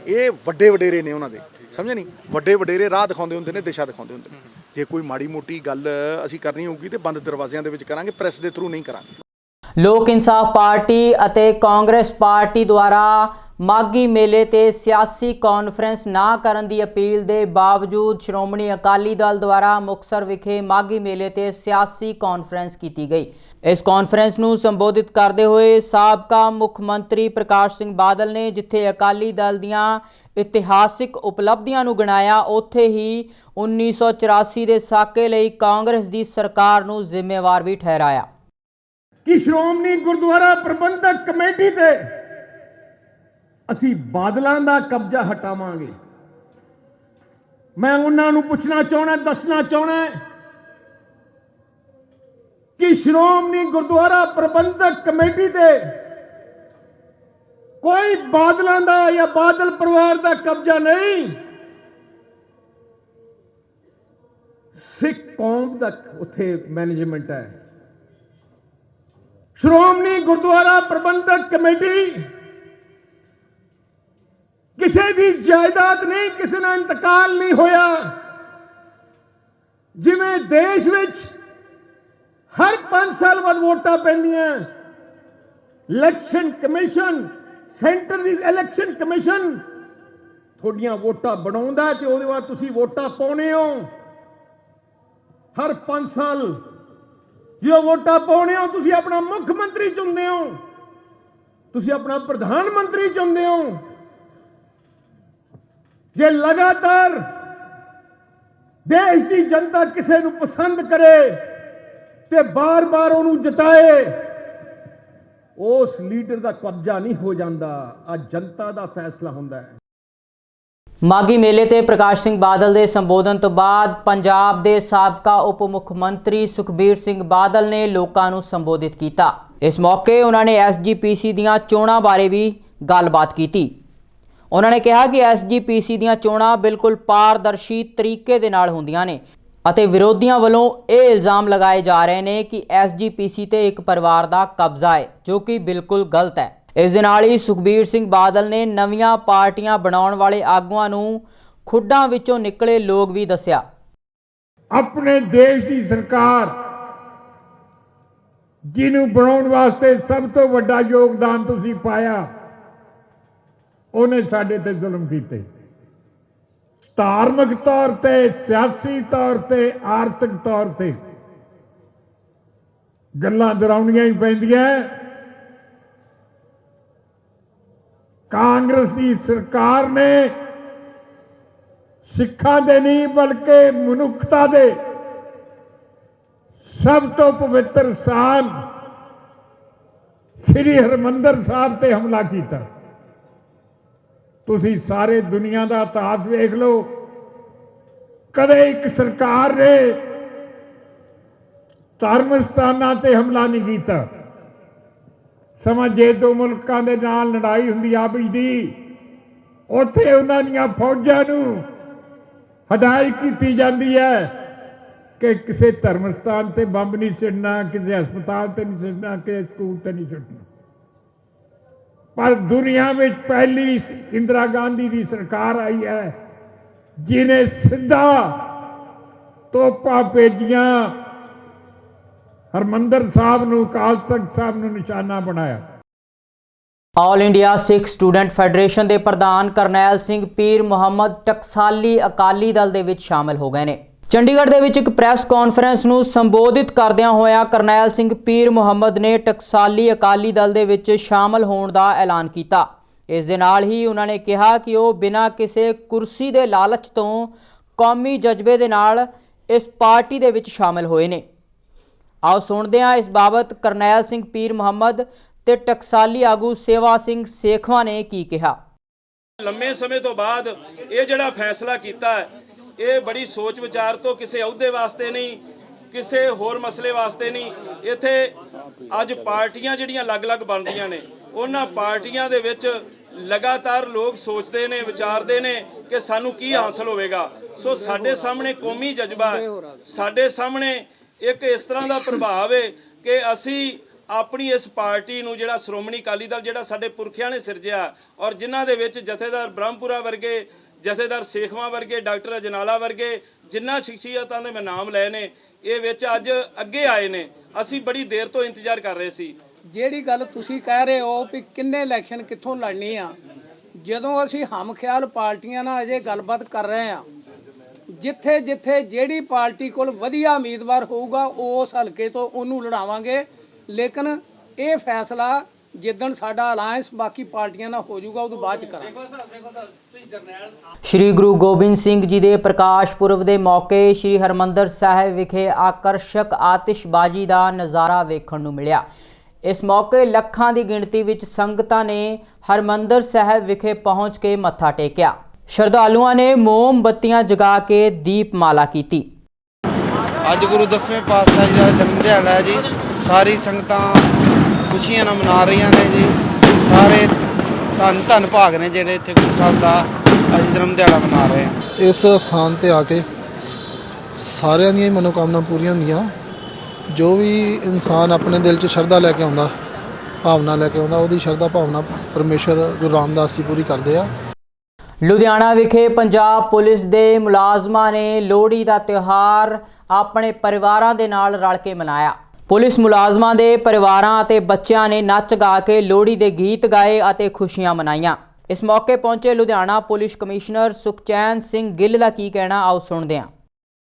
ਇਹ ਵੱਡੇ ਵਡੇਰੇ ਨੇ ਉਹਨਾਂ ਦੇ, ਸਮਝੇ ਨਹੀਂ ਵੱਡੇ ਵਡੇਰੇ ਰਾਹ ਦਿਖਾਉਂਦੇ ਹੁੰਦੇ ਨੇ, ਦਿਸ਼ਾ ਦਿਖਾਉਂਦੇ ਹੁੰਦੇ ਨੇ। ਜੇ ਕੋਈ ਮਾੜੀ ਮੋਟੀ ਗੱਲ ਅਸੀਂ ਕਰਨੀ ਹੋਊਗੀ ਤੇ ਬੰਦ ਦਰਵਾਜ਼ਿਆਂ ਦੇ ਵਿੱਚ ਕਰਾਂਗੇ, ਪ੍ਰੈਸ ਦੇ ਥਰੂ ਨਹੀਂ ਕਰਾਂਗੇ। ਲੋਕ ਇਨਸਾਫ ਪਾਰਟੀ ਅਤੇ ਕਾਂਗਰਸ ਪਾਰਟੀ ਦੁਆਰਾ ਮਾਗੀ ਮੇਲੇ ਤੇ ਸਿਆਸੀ ਕਾਨਫਰੰਸ ਨਾ ਕਰਨ ਦੀ ਅਪੀਲ ਦੇ ਬਾਵਜੂਦ ਸ਼੍ਰੋਮਣੀ ਅਕਾਲੀ ਦਲ ਦੁਆਰਾ ਮੁਕਸਰ ਵਿਖੇ ਮਾਗੀ ਮੇਲੇ ਤੇ ਸਿਆਸੀ ਕਾਨਫਰੰਸ ਕੀਤੀ ਗਈ। ਇਸ ਕਾਨਫਰੰਸ ਨੂੰ ਸੰਬੋਧਿਤ ਕਰਦੇ ਹੋਏ ਸਾਬਕਾ ਮੁੱਖ ਮੰਤਰੀ ਪ੍ਰਕਾਸ਼ ਸਿੰਘ ਬਾਦਲ ਨੇ ਜਿੱਥੇ ਅਕਾਲੀ ਦਲ ਦੀਆਂ ਇਤਿਹਾਸਿਕ ਉਪਲਬਧੀਆਂ ਨੂੰ ਗਿਣਾਇਆ, ਉੱਥੇ ਹੀ 1984 ਦੇ ਸਾਕੇ ਲਈ ਕਾਂਗਰਸ ਦੀ ਸਰਕਾਰ ਨੂੰ ਜ਼ਿੰਮੇਵਾਰ ਵੀ ਠਹਿਰਾਇਆ। ਕਿ ਸ਼੍ਰੋਮਣੀ ਗੁਰਦੁਆਰਾ ਪ੍ਰਬੰਧਕ ਕਮੇਟੀ ਤੇ ਅਸੀਂ ਬਾਦਲਾਂ ਦਾ ਕਬਜ਼ਾ ਹਟਾਵਾਂਗੇ। ਮੈਂ ਉਹਨਾਂ ਨੂੰ ਪੁੱਛਣਾ ਚਾਹਣਾ ਦੱਸਣਾ ਚਾਹਣਾ ਕਿ ਸ਼੍ਰੋਮਣੀ ਗੁਰਦੁਆਰਾ ਪ੍ਰਬੰਧਕ ਕਮੇਟੀ ਤੇ ਕੋਈ ਬਾਦਲਾਂ ਦਾ ਜਾਂ ਬਾਦਲ ਪਰਿਵਾਰ ਦਾ ਕਬਜ਼ਾ ਨਹੀਂ। ਸਿੱਖ ਕੌਮ ਦਾ ਉੱਥੇ ਮੈਨੇਜਮੈਂਟ ਹੈ। ਸ਼੍ਰੋਮਣੀ ਗੁਰਦੁਆਰਾ ਪ੍ਰਬੰਧਕ ਕਮੇਟੀ ਕਿਸੇ ਦੀ ਜਾਇਦਾਦ ਨਹੀਂ, ਕਿਸੇ ਦਾ ਇੰਤਕਾਲ ਨਹੀਂ ਹੋਇਆ। ਜਿਵੇਂ ਦੇਸ਼ ਵਿੱਚ ਹਰ 5 ਸਾਲ ਬਾਅਦ ਵੋਟਾਂ ਪੈਂਦੀਆਂ। ਇਲੈਕਸ਼ਨ ਕਮਿਸ਼ਨ, ਸੈਂਟਰ ਦੀ ਇਲੈਕਸ਼ਨ ਕਮਿਸ਼ਨ ਤੁਹਾਡੀਆਂ ਵੋਟਾਂ ਬਣਾਉਂਦਾ ਤੇ ਉਹਦੇ ਬਾਅਦ ਤੁਸੀਂ ਵੋਟਾਂ ਪਾਉਣੇ ਹੋ। ਹਰ 5 ਸਾਲ ਜਦੋਂ ਵੋਟਾਂ ਪਾਉਣੇ ਹੋ, ਤੁਸੀਂ ਆਪਣਾ ਮੁੱਖ ਮੰਤਰੀ ਚੁਣਦੇ ਹੋ। ਤੁਸੀਂ ਆਪਣਾ ਪ੍ਰਧਾਨ ਮੰਤਰੀ ਚੁਣਦੇ ਹੋ। ਜੇ ਲਗਾਤਾਰ ਦੇਸ਼ ਦੀ ਜਨਤਾ ਕਿਸੇ ਨੂੰ ਪਸੰਦ ਕਰੇ ਤੇ ਬਾਰ-ਬਾਰ ਉਹਨੂੰ ਜਿਤਾਏ, ਉਸ ਲੀਡਰ ਦਾ ਕਬਜ਼ਾ ਨਹੀਂ ਹੋ ਜਾਂਦਾ। ਆ ਜਨਤਾ ਦਾ ਫੈਸਲਾ ਹੁੰਦਾ ਹੈ। ਮਾਗੀ ਮੇਲੇ ਤੇ ਪ੍ਰਕਾਸ਼ ਸਿੰਘ ਬਾਦਲ ਦੇ ਸੰਬੋਧਨ ਤੋਂ ਬਾਅਦ ਪੰਜਾਬ ਦੇ ਸਾਬਕਾ ਉਪ ਮੁੱਖ ਮੰਤਰੀ ਸੁਖਬੀਰ ਸਿੰਘ ਬਾਦਲ ਨੇ ਲੋਕਾਂ ਨੂੰ ਸੰਬੋਧਿਤ ਕੀਤਾ। ਇਸ ਮੌਕੇ ਉਹਨਾਂ ਨੇ ਐਸਜੀਪੀਸੀ ਦੀਆਂ ਚੋਣਾਂ ਬਾਰੇ ਵੀ ਗੱਲਬਾਤ ਕੀਤੀ। ਉਹਨਾਂ ਨੇ ਕਿਹਾ ਕਿ ਐਸਜੀਪੀਸੀ ਦੀਆਂ ਚੋਣਾਂ ਬਿਲਕੁਲ ਪਾਰਦਰਸ਼ੀ ਤਰੀਕੇ ਦੇ ਨਾਲ ਹੁੰਦੀਆਂ ਨੇ ਅਤੇ ਵਿਰੋਧੀਆਂ ਵੱਲੋਂ ਇਹ ਇਲਜ਼ਾਮ ਲਗਾਏ ਜਾ ਰਹੇ ਨੇ ਕਿ ਐਸਜੀਪੀਸੀ ਤੇ ਇੱਕ ਪਰਿਵਾਰ ਦਾ ਕਬਜ਼ਾ ਹੈ, ਜੋ ਕਿ ਬਿਲਕੁਲ ਗਲਤ ਹੈ। ਇਸ ਦੇ ਨਾਲ ਹੀ ਸੁਖਬੀਰ ਸਿੰਘ ਬਾਦਲ ਨੇ ਨਵੀਆਂ ਪਾਰਟੀਆਂ ਬਣਾਉਣ ਵਾਲੇ ਆਗੂਆਂ ਨੂੰ ਖੁੱਡਾਂ ਵਿੱਚੋਂ ਨਿਕਲੇ ਲੋਕ ਵੀ ਦੱਸਿਆ। ਆਪਣੇ ਦੇਸ਼ ਦੀ ਸਰਕਾਰ ਜਿਹਨੂੰ ਬਣਾਉਣ ਵਾਸਤੇ ਸਭ ਤੋਂ ਵੱਡਾ ਯੋਗਦਾਨ ਤੁਸੀਂ ਪਾਇਆ, ਉਹਨੇ ਸਾਡੇ ਤੇ ਜ਼ੁਲਮ ਕੀਤੇ। ਧਾਰਮਿਕ ਤੌਰ ਤੇ, ਸਿਆਸੀ ਤੌਰ ਤੇ, ਆਰਥਿਕ ਤੌਰ ਤੇ। ਗੱਲਾਂ ਦਰਾਉਣੀਆਂ ਹੀ ਪੈਂਦੀਆਂ। ਕਾਂਗਰਸ ਦੀ ਸਰਕਾਰ ਨੇ ਸਿੱਖਾਂ ਦੇ ਨਹੀਂ ਬਲਕਿ ਮਨੁੱਖਤਾ ਦੇ ਸਭ ਤੋਂ ਪਵਿੱਤਰ ਸਾਲ ਸ੍ਰੀ ਹਰਮੰਦਰ ਸਾਹਿਬ ਤੇ ਹਮਲਾ ਕੀਤਾ। ਤੁਸੀਂ ਸਾਰੇ ਦੁਨੀਆ ਦਾ ਇਤਿਹਾਸ ਵੇਖ ਲਓ। ਕਦੇ ਇੱਕ ਸਰਕਾਰ ਨੇ ਧਰਮ ਸਥਾਨਾਂ ਤੇ ਹਮਲਾ ਨਹੀਂ ਕੀਤਾ। ਸਮਾਂ ਜੇ ਦੋ ਮੁਲਕਾਂ ਦੇ ਨਾਲ ਲੜਾਈ ਹੁੰਦੀ ਆਪਸ ਦੀ, ਉੱਥੇ ਉਹਨਾਂ ਦੀਆਂ ਫੌਜਾਂ ਨੂੰ ਹਦਾਇਤ ਕੀਤੀ ਜਾਂਦੀ ਹੈ ਕਿ ਕਿਸੇ ਧਰਮ ਸਥਾਨ ਤੇ ਬੰਬ ਨਹੀਂ ਸਿੱਟਣਾ ਕਿਸੇ ਹਸਪਤਾਲ ਤੇ ਨਹੀਂ ਸਿੱਟਣਾ ਕਿਸੇ ਸਕੂਲ ਤੇ ਨਹੀਂ ਸਿੱਟਣਾ ਪਰ ਦੁਨੀਆ ਵਿੱਚ ਪਹਿਲੀ ਇੰਦਰਾ ਗਾਂਧੀ ਦੀ ਸਰਕਾਰ ਆਈ ਹੈ ਜਿਨੇ ਸਿੱਧਾ ਤੋਪਾਂ ਭੇਜੀਆਂ ਹਰਮੰਦਰ ਸਾਹਿਬ ਨੂੰ, ਅਕਾਲ ਤਖਤ ਸਾਹਿਬ ਨੂੰ ਨਿਸ਼ਾਨਾ ਬਣਾਇਆ। All India Sikh student federation ਦੇ ਪ੍ਰਧਾਨ ਕਰਨੈਲ ਸਿੰਘ ਪੀਰ ਮੁਹੰਮਦ ਟਕਸਾਲੀ ਅਕਾਲੀ ਦਲ ਦੇ ਵਿੱਚ ਸ਼ਾਮਲ ਹੋ ਗਏ ਨੇ। ਚੰਡੀਗੜ੍ਹ ਦੇ ਵਿੱਚ ਇੱਕ ਪ੍ਰੈਸ ਕਾਨਫਰੰਸ ਨੂੰ ਸੰਬੋਧਿਤ ਕਰਦਿਆਂ ਹੋਇਆਂ ਕਰਨੈਲ ਸਿੰਘ ਪੀਰ ਮੁਹੰਮਦ ਨੇ ਟਕਸਾਲੀ ਅਕਾਲੀ ਦਲ ਦੇ ਵਿੱਚ ਸ਼ਾਮਲ ਹੋਣ ਦਾ ਐਲਾਨ ਕੀਤਾ। ਇਸ ਦੇ ਨਾਲ ਹੀ ਉਹਨਾਂ ਨੇ ਕਿਹਾ ਕਿ ਉਹ ਬਿਨਾਂ ਕਿਸੇ ਕੁਰਸੀ ਦੇ ਲਾਲਚ ਤੋਂ ਕੌਮੀ ਜਜ਼ਬੇ ਦੇ ਨਾਲ ਇਸ ਪਾਰਟੀ ਦੇ ਵਿੱਚ ਸ਼ਾਮਲ ਹੋਏ ਨੇ। ਆਓ ਸੁਣਦੇ ਹਾਂ ਇਸ ਬਾਬਤ ਕਰਨੈਲ ਸਿੰਘ ਪੀਰ ਮੁਹੰਮਦ ਤੇ ਟਕਸਾਲੀ ਆਗੂ ਸੇਵਾ ਸਿੰਘ ਸੇਖਵਾ ਨੇ ਕੀ ਕਿਹਾ। ਲੰਮੇ ਸਮੇਂ ਤੋਂ ਬਾਅਦ ਇਹ ਜਿਹੜਾ ਫੈਸਲਾ ਕੀਤਾ ਹੈ, ਇਹ ਬੜੀ ਸੋਚ ਵਿਚਾਰ ਤੋਂ ਕਿਸੇ ਅਹੁਦੇ ਵਾਸਤੇ ਨਹੀਂ, ਕਿਸੇ ਹੋਰ ਮਸਲੇ ਵਾਸਤੇ ਨਹੀਂ। ਇੱਥੇ ਅੱਜ ਪਾਰਟੀਆਂ ਜਿਹੜੀਆਂ ਅਲੱਗ-ਅਲੱਗ ਬਣਦੀਆਂ ਨੇ, ਉਹਨਾਂ ਪਾਰਟੀਆਂ ਦੇ ਵਿੱਚ ਲਗਾਤਾਰ ਲੋਕ ਸੋਚਦੇ ਨੇ, ਵਿਚਾਰਦੇ ਨੇ ਕਿ ਸਾਨੂੰ ਕੀ ਹਾਸਲ ਹੋਵੇਗਾ। ਸੋ ਸਾਡੇ ਸਾਹਮਣੇ ਕੌਮੀ ਜਜ਼ਬਾ ਸਾਡੇ ਸਾਹਮਣੇ ਇੱਕ ਇਸ ਤਰ੍ਹਾਂ ਦਾ ਪ੍ਰਭਾਵ ਹੈ ਕਿ ਅਸੀਂ ਆਪਣੀ ਇਸ ਪਾਰਟੀ ਨੂੰ ਜਿਹੜਾ ਸ਼੍ਰੋਮਣੀ ਅਕਾਲੀ ਦਲ ਜਿਹੜਾ ਸਾਡੇ ਪੁਰਖਿਆਂ ਨੇ ਸਿਰਜਿਆ ਔਰ ਜਿਨ੍ਹਾਂ ਦੇ ਵਿੱਚ ਜਥੇਦਾਰ ਬ੍ਰਹਮਪੁਰਾ ਵਰਗੇ, ਜਥੇਦਾਰ ਸੇਖਵਾਂ ਵਰਗੇ, ਡਾਕਟਰ ਅਜਨਾਲਾ ਵਰਗੇ ਜਿਨ੍ਹਾਂ ਸ਼ਖਸੀਅਤਾਂ ਦੇ ਮੈਂ ਨਾਮ ਲਏ ਨੇ, ਇਹ ਵਿੱਚ ਅੱਜ ਅੱਗੇ ਆਏ ਨੇ। ਅਸੀਂ ਬੜੀ ਦੇਰ ਤੋਂ ਇੰਤਜ਼ਾਰ ਕਰ ਰਹੇ ਸੀ। ਜਿਹੜੀ ਗੱਲ ਤੁਸੀਂ ਕਹਿ ਰਹੇ ਹੋ ਵੀ ਕਿੰਨੇ ਇਲੈਕਸ਼ਨ ਕਿੱਥੋਂ ਲੜਨੀ ਆ, ਜਦੋਂ ਅਸੀਂ ਹਮ ਖਿਆਲ ਪਾਰਟੀਆਂ ਨਾਲ ਅਜੇ ਗੱਲਬਾਤ ਕਰ ਰਹੇ ਆ ਜਿੱਥੇ ਜਿੱਥੇ ਜਿਹੜੀ ਪਾਰਟੀ ਕੋਲ ਵਧੀਆ ਉਮੀਦਵਾਰ ਹੋਊਗਾ ਉਸ ਹਲਕੇ ਤੋਂ ਉਹਨੂੰ ਲੜਾਵਾਂਗੇ। ਲੇਕਿਨ ਇਹ ਫੈਸਲਾ ਜਿੱਦਣ ਸਾਡਾ ਅਲਾਈਅੰਸ ਬਾਕੀ ਪਾਰਟੀਆਂ ਨਾਲ ਹੋ ਜਾਊਗਾ ਉਦੋਂ ਬਾਅਦ ਚ ਕਰਾਂਗੇ। ਸ਼੍ਰੀ ਗੁਰੂ ਗੋਬਿੰਦ ਸਿੰਘ ਜੀ ਦੇ ਪ੍ਰਕਾਸ਼ ਪੁਰਬ ਦੇ ਮੌਕੇ ਸ਼੍ਰੀ ਹਰਮੰਦਰ ਸਾਹਿਬ ਵਿਖੇ ਆਕਰਸ਼ਕ ਆਤਿਸ਼ਬਾਜ਼ੀ ਦਾ ਨਜ਼ਾਰਾ ਵੇਖਣ ਨੂੰ ਮਿਲਿਆ। ਇਸ ਮੌਕੇ ਲੱਖਾਂ ਦੀ ਗਿਣਤੀ ਵਿੱਚ ਸੰਗਤਾਂ ਨੇ ਹਰਮੰਦਰ ਸਾਹਿਬ ਵਿਖੇ ਪਹੁੰਚ ਕੇ ਮੱਥਾ ਟੇਕਿਆ। ਸ਼ਰਧਾਲੂਆਂ ਨੇ ਮੋਮਬੱਤੀਆਂ ਜਗਾ ਕੇ ਦੀਪਮਾਲਾ ਕੀਤੀ। ਅੱਜ ਗੁਰੂ ਦਸਵੇਂ ਪਾਤਸ਼ਾਹ ਜੀ ਦਾ ਜਨਮ ਦਿਹਾੜਾ ਹੈ ਜੀ। ਸਾਰੀ ਸੰਗਤਾਂ ਖੁਸ਼ੀਆਂ ਨਾਲ ਮਨਾ ਰਹੀਆਂ ਨੇ ਜੀ। ਸਾਰੇ ਧੰਨ ਧੰਨ ਭਾਗ ਨੇ ਜਿਹੜੇ ਇੱਥੇ ਗੁਰੂ ਸਾਹਿਬ ਦਾ ਅੱਜ ਜਨਮ ਦਿਹਾੜਾ ਮਨਾ ਰਹੇ ਆ। ਇਸ ਸਥਾਨ ਤੇ ਆ ਕੇ ਸਾਰਿਆਂ ਦੀਆਂ ਹੀ ਮਨੋਕਾਮਨਾ ਪੂਰੀਆਂ ਹੁੰਦੀਆਂ। ਜੋ ਵੀ ਇਨਸਾਨ ਆਪਣੇ ਦਿਲ 'ਚ ਸ਼ਰਧਾ ਲੈ ਕੇ ਆਉਂਦਾ ਭਾਵਨਾ ਲੈ ਕੇ ਆਉਂਦਾ ਉਹਦੀ ਸ਼ਰਧਾ ਭਾਵਨਾ ਪਰਮੇਸ਼ਰ ਗੁਰੂ ਰਾਮਦਾਸ ਜੀ ਪੂਰੀ ਕਰਦੇ ਆ। ਲੁਧਿਆਣਾ ਵਿਖੇ ਪੰਜਾਬ ਪੁਲਿਸ ਦੇ ਮੁਲਾਜ਼ਮਾਂ ਨੇ ਲੋਹੜੀ ਦਾ ਤਿਉਹਾਰ ਆਪਣੇ ਪਰਿਵਾਰਾਂ ਦੇ ਨਾਲ ਰਲ ਕੇ ਮਨਾਇਆ। ਪੁਲਿਸ ਮੁਲਾਜ਼ਮਾਂ ਦੇ ਪਰਿਵਾਰਾਂ ਅਤੇ ਬੱਚਿਆਂ ਨੇ ਨੱਚ ਗਾ ਕੇ ਲੋਹੜੀ ਦੇ ਗੀਤ ਗਾਏ ਅਤੇ ਖੁਸ਼ੀਆਂ ਮਨਾਈਆਂ। ਇਸ ਮੌਕੇ ਪਹੁੰਚੇ ਲੁਧਿਆਣਾ ਪੁਲਿਸ ਕਮਿਸ਼ਨਰ ਸੁਖਚੈਨ ਸਿੰਘ ਗਿੱਲ ਦਾ ਕੀ ਕਹਿਣਾ, ਆਓ ਸੁਣਦੇ ਹਾਂ।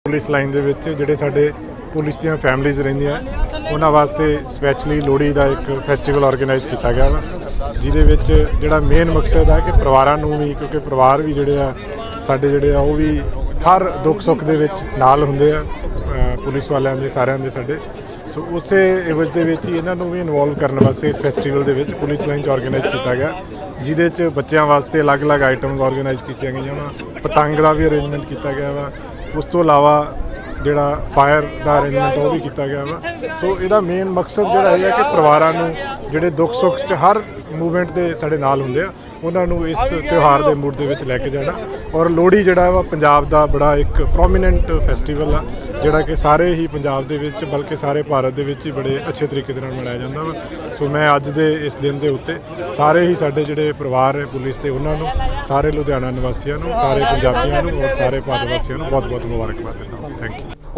ਪੁਲਿਸ ਲਾਈਨ ਦੇ ਵਿੱਚ ਜਿਹੜੇ ਸਾਡੇ ਪੁਲਿਸ ਦੀਆਂ ਫੈਮਿਲੀਆਂ ਰਹਿੰਦੀਆਂ ਉਹਨਾਂ ਵਾਸਤੇ ਸਪੈਸ਼ਲੀ ਲੋਹੜੀ ਦਾ ਇੱਕ ਫੈਸਟੀਵਲ ਆਰਗੇਨਾਈਜ਼ ਕੀਤਾ ਗਿਆ ਵਾ, ਜਿਹਦੇ ਵਿੱਚ ਜਿਹੜਾ ਮੇਨ ਮਕਸਦ ਆ ਕਿ ਪਰਿਵਾਰਾਂ ਨੂੰ ਵੀ, ਕਿਉਂਕਿ ਪਰਿਵਾਰ ਵੀ ਜਿਹੜੇ ਆ, ਸਾਡੇ ਜਿਹੜੇ ਆ, ਉਹ ਵੀ ਹਰ ਦੁੱਖ ਸੁੱਖ ਦੇ ਵਿੱਚ ਨਾਲ ਹੁੰਦੇ ਆ ਪੁਲਿਸ ਵਾਲਿਆਂ ਦੇ, ਸਾਰਿਆਂ ਦੇ, ਸਾਡੇ। ਸੋ ਉਸੇ ਇਵਜ ਦੇ ਵਿੱਚ ਹੀ ਇਹਨਾਂ ਨੂੰ ਵੀ ਇਨਵੋਲਵ ਕਰਨ ਵਾਸਤੇ ਇਸ ਫੈਸਟੀਵਲ ਦੇ ਵਿੱਚ ਪੁਲਿਸ ਲਾਈਨ 'ਚ ਆਰਗੇਨਾਈਜ਼ ਕੀਤਾ ਗਿਆ, ਜਿਹਦੇ 'ਚ ਬੱਚਿਆਂ ਵਾਸਤੇ ਅਲੱਗ-ਅਲੱਗ ਆਈਟਮਸ ਆਰਗੇਨਾਈਜ਼ ਕੀਤੀਆਂ ਗਈਆਂ ਵਾ। ਪਤੰਗ ਦਾ ਵੀ ਅਰੇਂਜਮੈਂਟ ਕੀਤਾ ਗਿਆ ਵਾ। ਉਸ ਤੋਂ ਇਲਾਵਾ ਜਿਹੜਾ ਫਾਇਰ ਦਾ ਅਰੇਂਜਮੈਂਟ ਉਹ ਵੀ ਕੀਤਾ ਗਿਆ ਵਾ। ਸੋ ਇਹਦਾ ਮੇਨ ਮਕਸਦ ਜਿਹੜਾ ਇਹ ਹੈ ਕਿ ਪਰਿਵਾਰਾਂ ਨੂੰ ਜਿਹੜੇ ਦੁੱਖ ਸੁੱਖ 'ਚ ਹਰ ਮੂਵਮੈਂਟ ਦੇ ਸਾਡੇ ਨਾਲ ਹੁੰਦੇ ਆ, ਉਹਨਾਂ ਨੂੰ ਇਸ ਤਿਉਹਾਰ ਦੇ ਮੂਡ ਦੇ ਵਿੱਚ ਲੈ ਕੇ ਜਾਣਾ। ਔਰ ਲੋਹੜੀ ਜਿਹੜਾ ਵਾ, ਪੰਜਾਬ ਦਾ ਬੜਾ ਇੱਕ ਪ੍ਰੋਮੀਨੈਂਟ ਫੈਸਟੀਵਲ ਆ, ਜਿਹੜਾ ਕਿ ਸਾਰੇ ਹੀ ਪੰਜਾਬ ਦੇ ਵਿੱਚ, ਬਲਕਿ ਸਾਰੇ ਭਾਰਤ ਦੇ ਵਿੱਚ ਹੀ ਬੜੇ ਅੱਛੇ ਤਰੀਕੇ ਦੇ ਨਾਲ ਮਨਾਇਆ ਜਾਂਦਾ ਵਾ। ਸੋ ਮੈਂ ਅੱਜ ਦੇ ਇਸ ਦਿਨ ਦੇ ਉੱਤੇ ਸਾਰੇ ਹੀ ਸਾਡੇ ਜਿਹੜੇ ਪਰਿਵਾਰ ਹੈ, ਪੁਲਿਸ ਦੇ, ਉਹਨਾਂ ਨੂੰ, ਸਾਰੇ ਲੁਧਿਆਣਾ ਨਿਵਾਸੀਆਂ ਨੂੰ, ਸਾਰੇ ਪੰਜਾਬੀਆਂ ਨੂੰ ਔਰ ਸਾਰੇ ਭਾਰਤ ਵਾਸੀਆਂ ਨੂੰ ਬਹੁਤ ਬਹੁਤ ਮੁਬਾਰਕਬਾਦ ਦਿੰਦਾ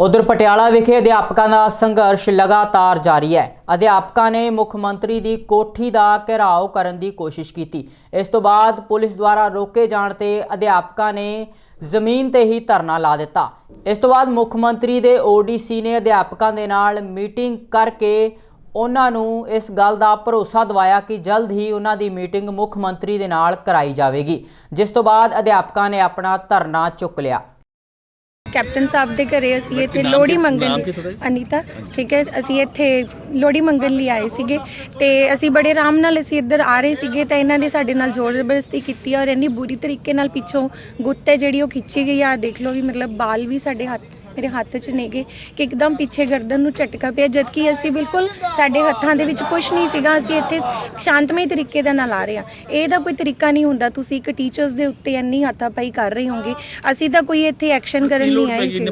ਉਧਰ ਪਟਿਆਲਾ ਵਿਖੇ ਅਧਿਆਪਕਾਂ ਦਾ ਸੰਘਰਸ਼ ਲਗਾਤਾਰ ਜਾਰੀ ਹੈ। ਅਧਿਆਪਕਾਂ ਨੇ ਮੁੱਖ ਮੰਤਰੀ ਦੀ ਕੋਠੀ ਦਾ ਘਿਰਾਓ ਕਰਨ ਦੀ ਕੋਸ਼ਿਸ਼ ਕੀਤੀ। ਇਸ ਤੋਂ ਬਾਅਦ ਪੁਲਿਸ ਦੁਆਰਾ ਰੋਕੇ ਜਾਣ ਤੇ ਅਧਿਆਪਕਾਂ ਨੇ ਜ਼ਮੀਨ ਤੇ ਹੀ ਧਰਨਾ ਲਾ ਦਿੱਤਾ। ਇਸ ਤੋਂ ਬਾਅਦ ਮੁੱਖ ਮੰਤਰੀ ਦੇ ਓਡੀਸੀ ਨੇ ਅਧਿਆਪਕਾਂ ਦੇ ਨਾਲ ਮੀਟਿੰਗ ਕਰਕੇ ਉਹਨਾਂ ਨੂੰ ਇਸ ਗੱਲ ਦਾ ਭਰੋਸਾ ਦਿਵਾਇਆ ਕਿ ਜਲਦ ਹੀ ਉਹਨਾਂ ਦੀ ਮੀਟਿੰਗ ਮੁੱਖ ਮੰਤਰੀ ਦੇ ਨਾਲ ਕਰਾਈ ਜਾਵੇਗੀ। ਜਿਸ ਤੋਂ ਬਾਅਦ ਅਧਿਆਪਕਾਂ ਨੇ ਆਪਣਾ ਧਰਨਾ ਚੁੱਕ ਲਿਆ। ਕੈਪਟਨ ਸਾਹਿਬ ਦੇ ਘਰੇ ਅਸੀਂ ਇੱਥੇ ਲੋਹੜੀ ਮੰਗਣ ਲਈ ਅਨੀਤਾ ਠੀਕ ਹੈ ਅਸੀਂ ਇੱਥੇ ਲੋਹੜੀ ਮੰਗਣ ਲਈ ਆਏ ਸੀਗੇ ਤੇ ਅਸੀਂ ਬੜੇ ਆਰਾਮ ਨਾਲ ਅਸੀਂ ਇੱਧਰ ਆ ਰਹੇ ਸੀਗੇ ਤਾਂ ਇਹਨਾਂ ਨੇ ਸਾਡੇ ਨਾਲ ਜ਼ੋਰ ਜ਼ਬਰਦਸਤੀ ਕੀਤੀ ਔਰ ਇੰਨੀ ਬੁਰੀ ਤਰੀਕੇ ਨਾਲ ਪਿੱਛੋਂ ਗੁੱਤੇ ਜਿਹੜੀ ਉਹ ਖਿੱਚੀ ਗਈ ਆ। ਦੇਖ ਲਓ ਵੀ ਮਤਲਬ ਬਾਲ ਵੀ ਸਾਡੇ ਹੱਥ ਮੇਰੇ ਹੱਥ 'ਚ ਨੇਗੇ ਕਿ ਇੱਕਦਮ ਪਿੱਛੇ ਗਰਦਨ ਨੂੰ ਝਟਕਾ ਪਿਆ ਜਦਕਿ ਅਸੀਂ ਬਿਲਕੁਲ ਸਾਡੇ ਹੱਥਾਂ ਦੇ ਵਿੱਚ ਕੁਝ ਨਹੀਂ ਸੀਗਾ ਅਸੀਂ ਇੱਥੇ ਸ਼ਾਂਤਮਈ ਤਰੀਕੇ ਦੇ ਨਾਲ ਆ ਰਹੇ ਹਾਂ। ਇਹ ਦਾ ਕੋਈ ਤਰੀਕਾ ਨਹੀਂ ਹੁੰਦਾ ਤੁਸੀਂ ਇੱਕ ਟੀਚਰਸ ਦੇ ਉੱਤੇ ਇੰਨੀ ਹੱਥਾਪਾਈ ਕਰ ਰਹੇ ਹੋਗੇ ਅਸੀਂ ਤਾਂ ਕੋਈ ਇੱਥੇ ਐਕਸ਼ਨ ਕਰਨ ਨਹੀਂ ਆਏ ਜੀ।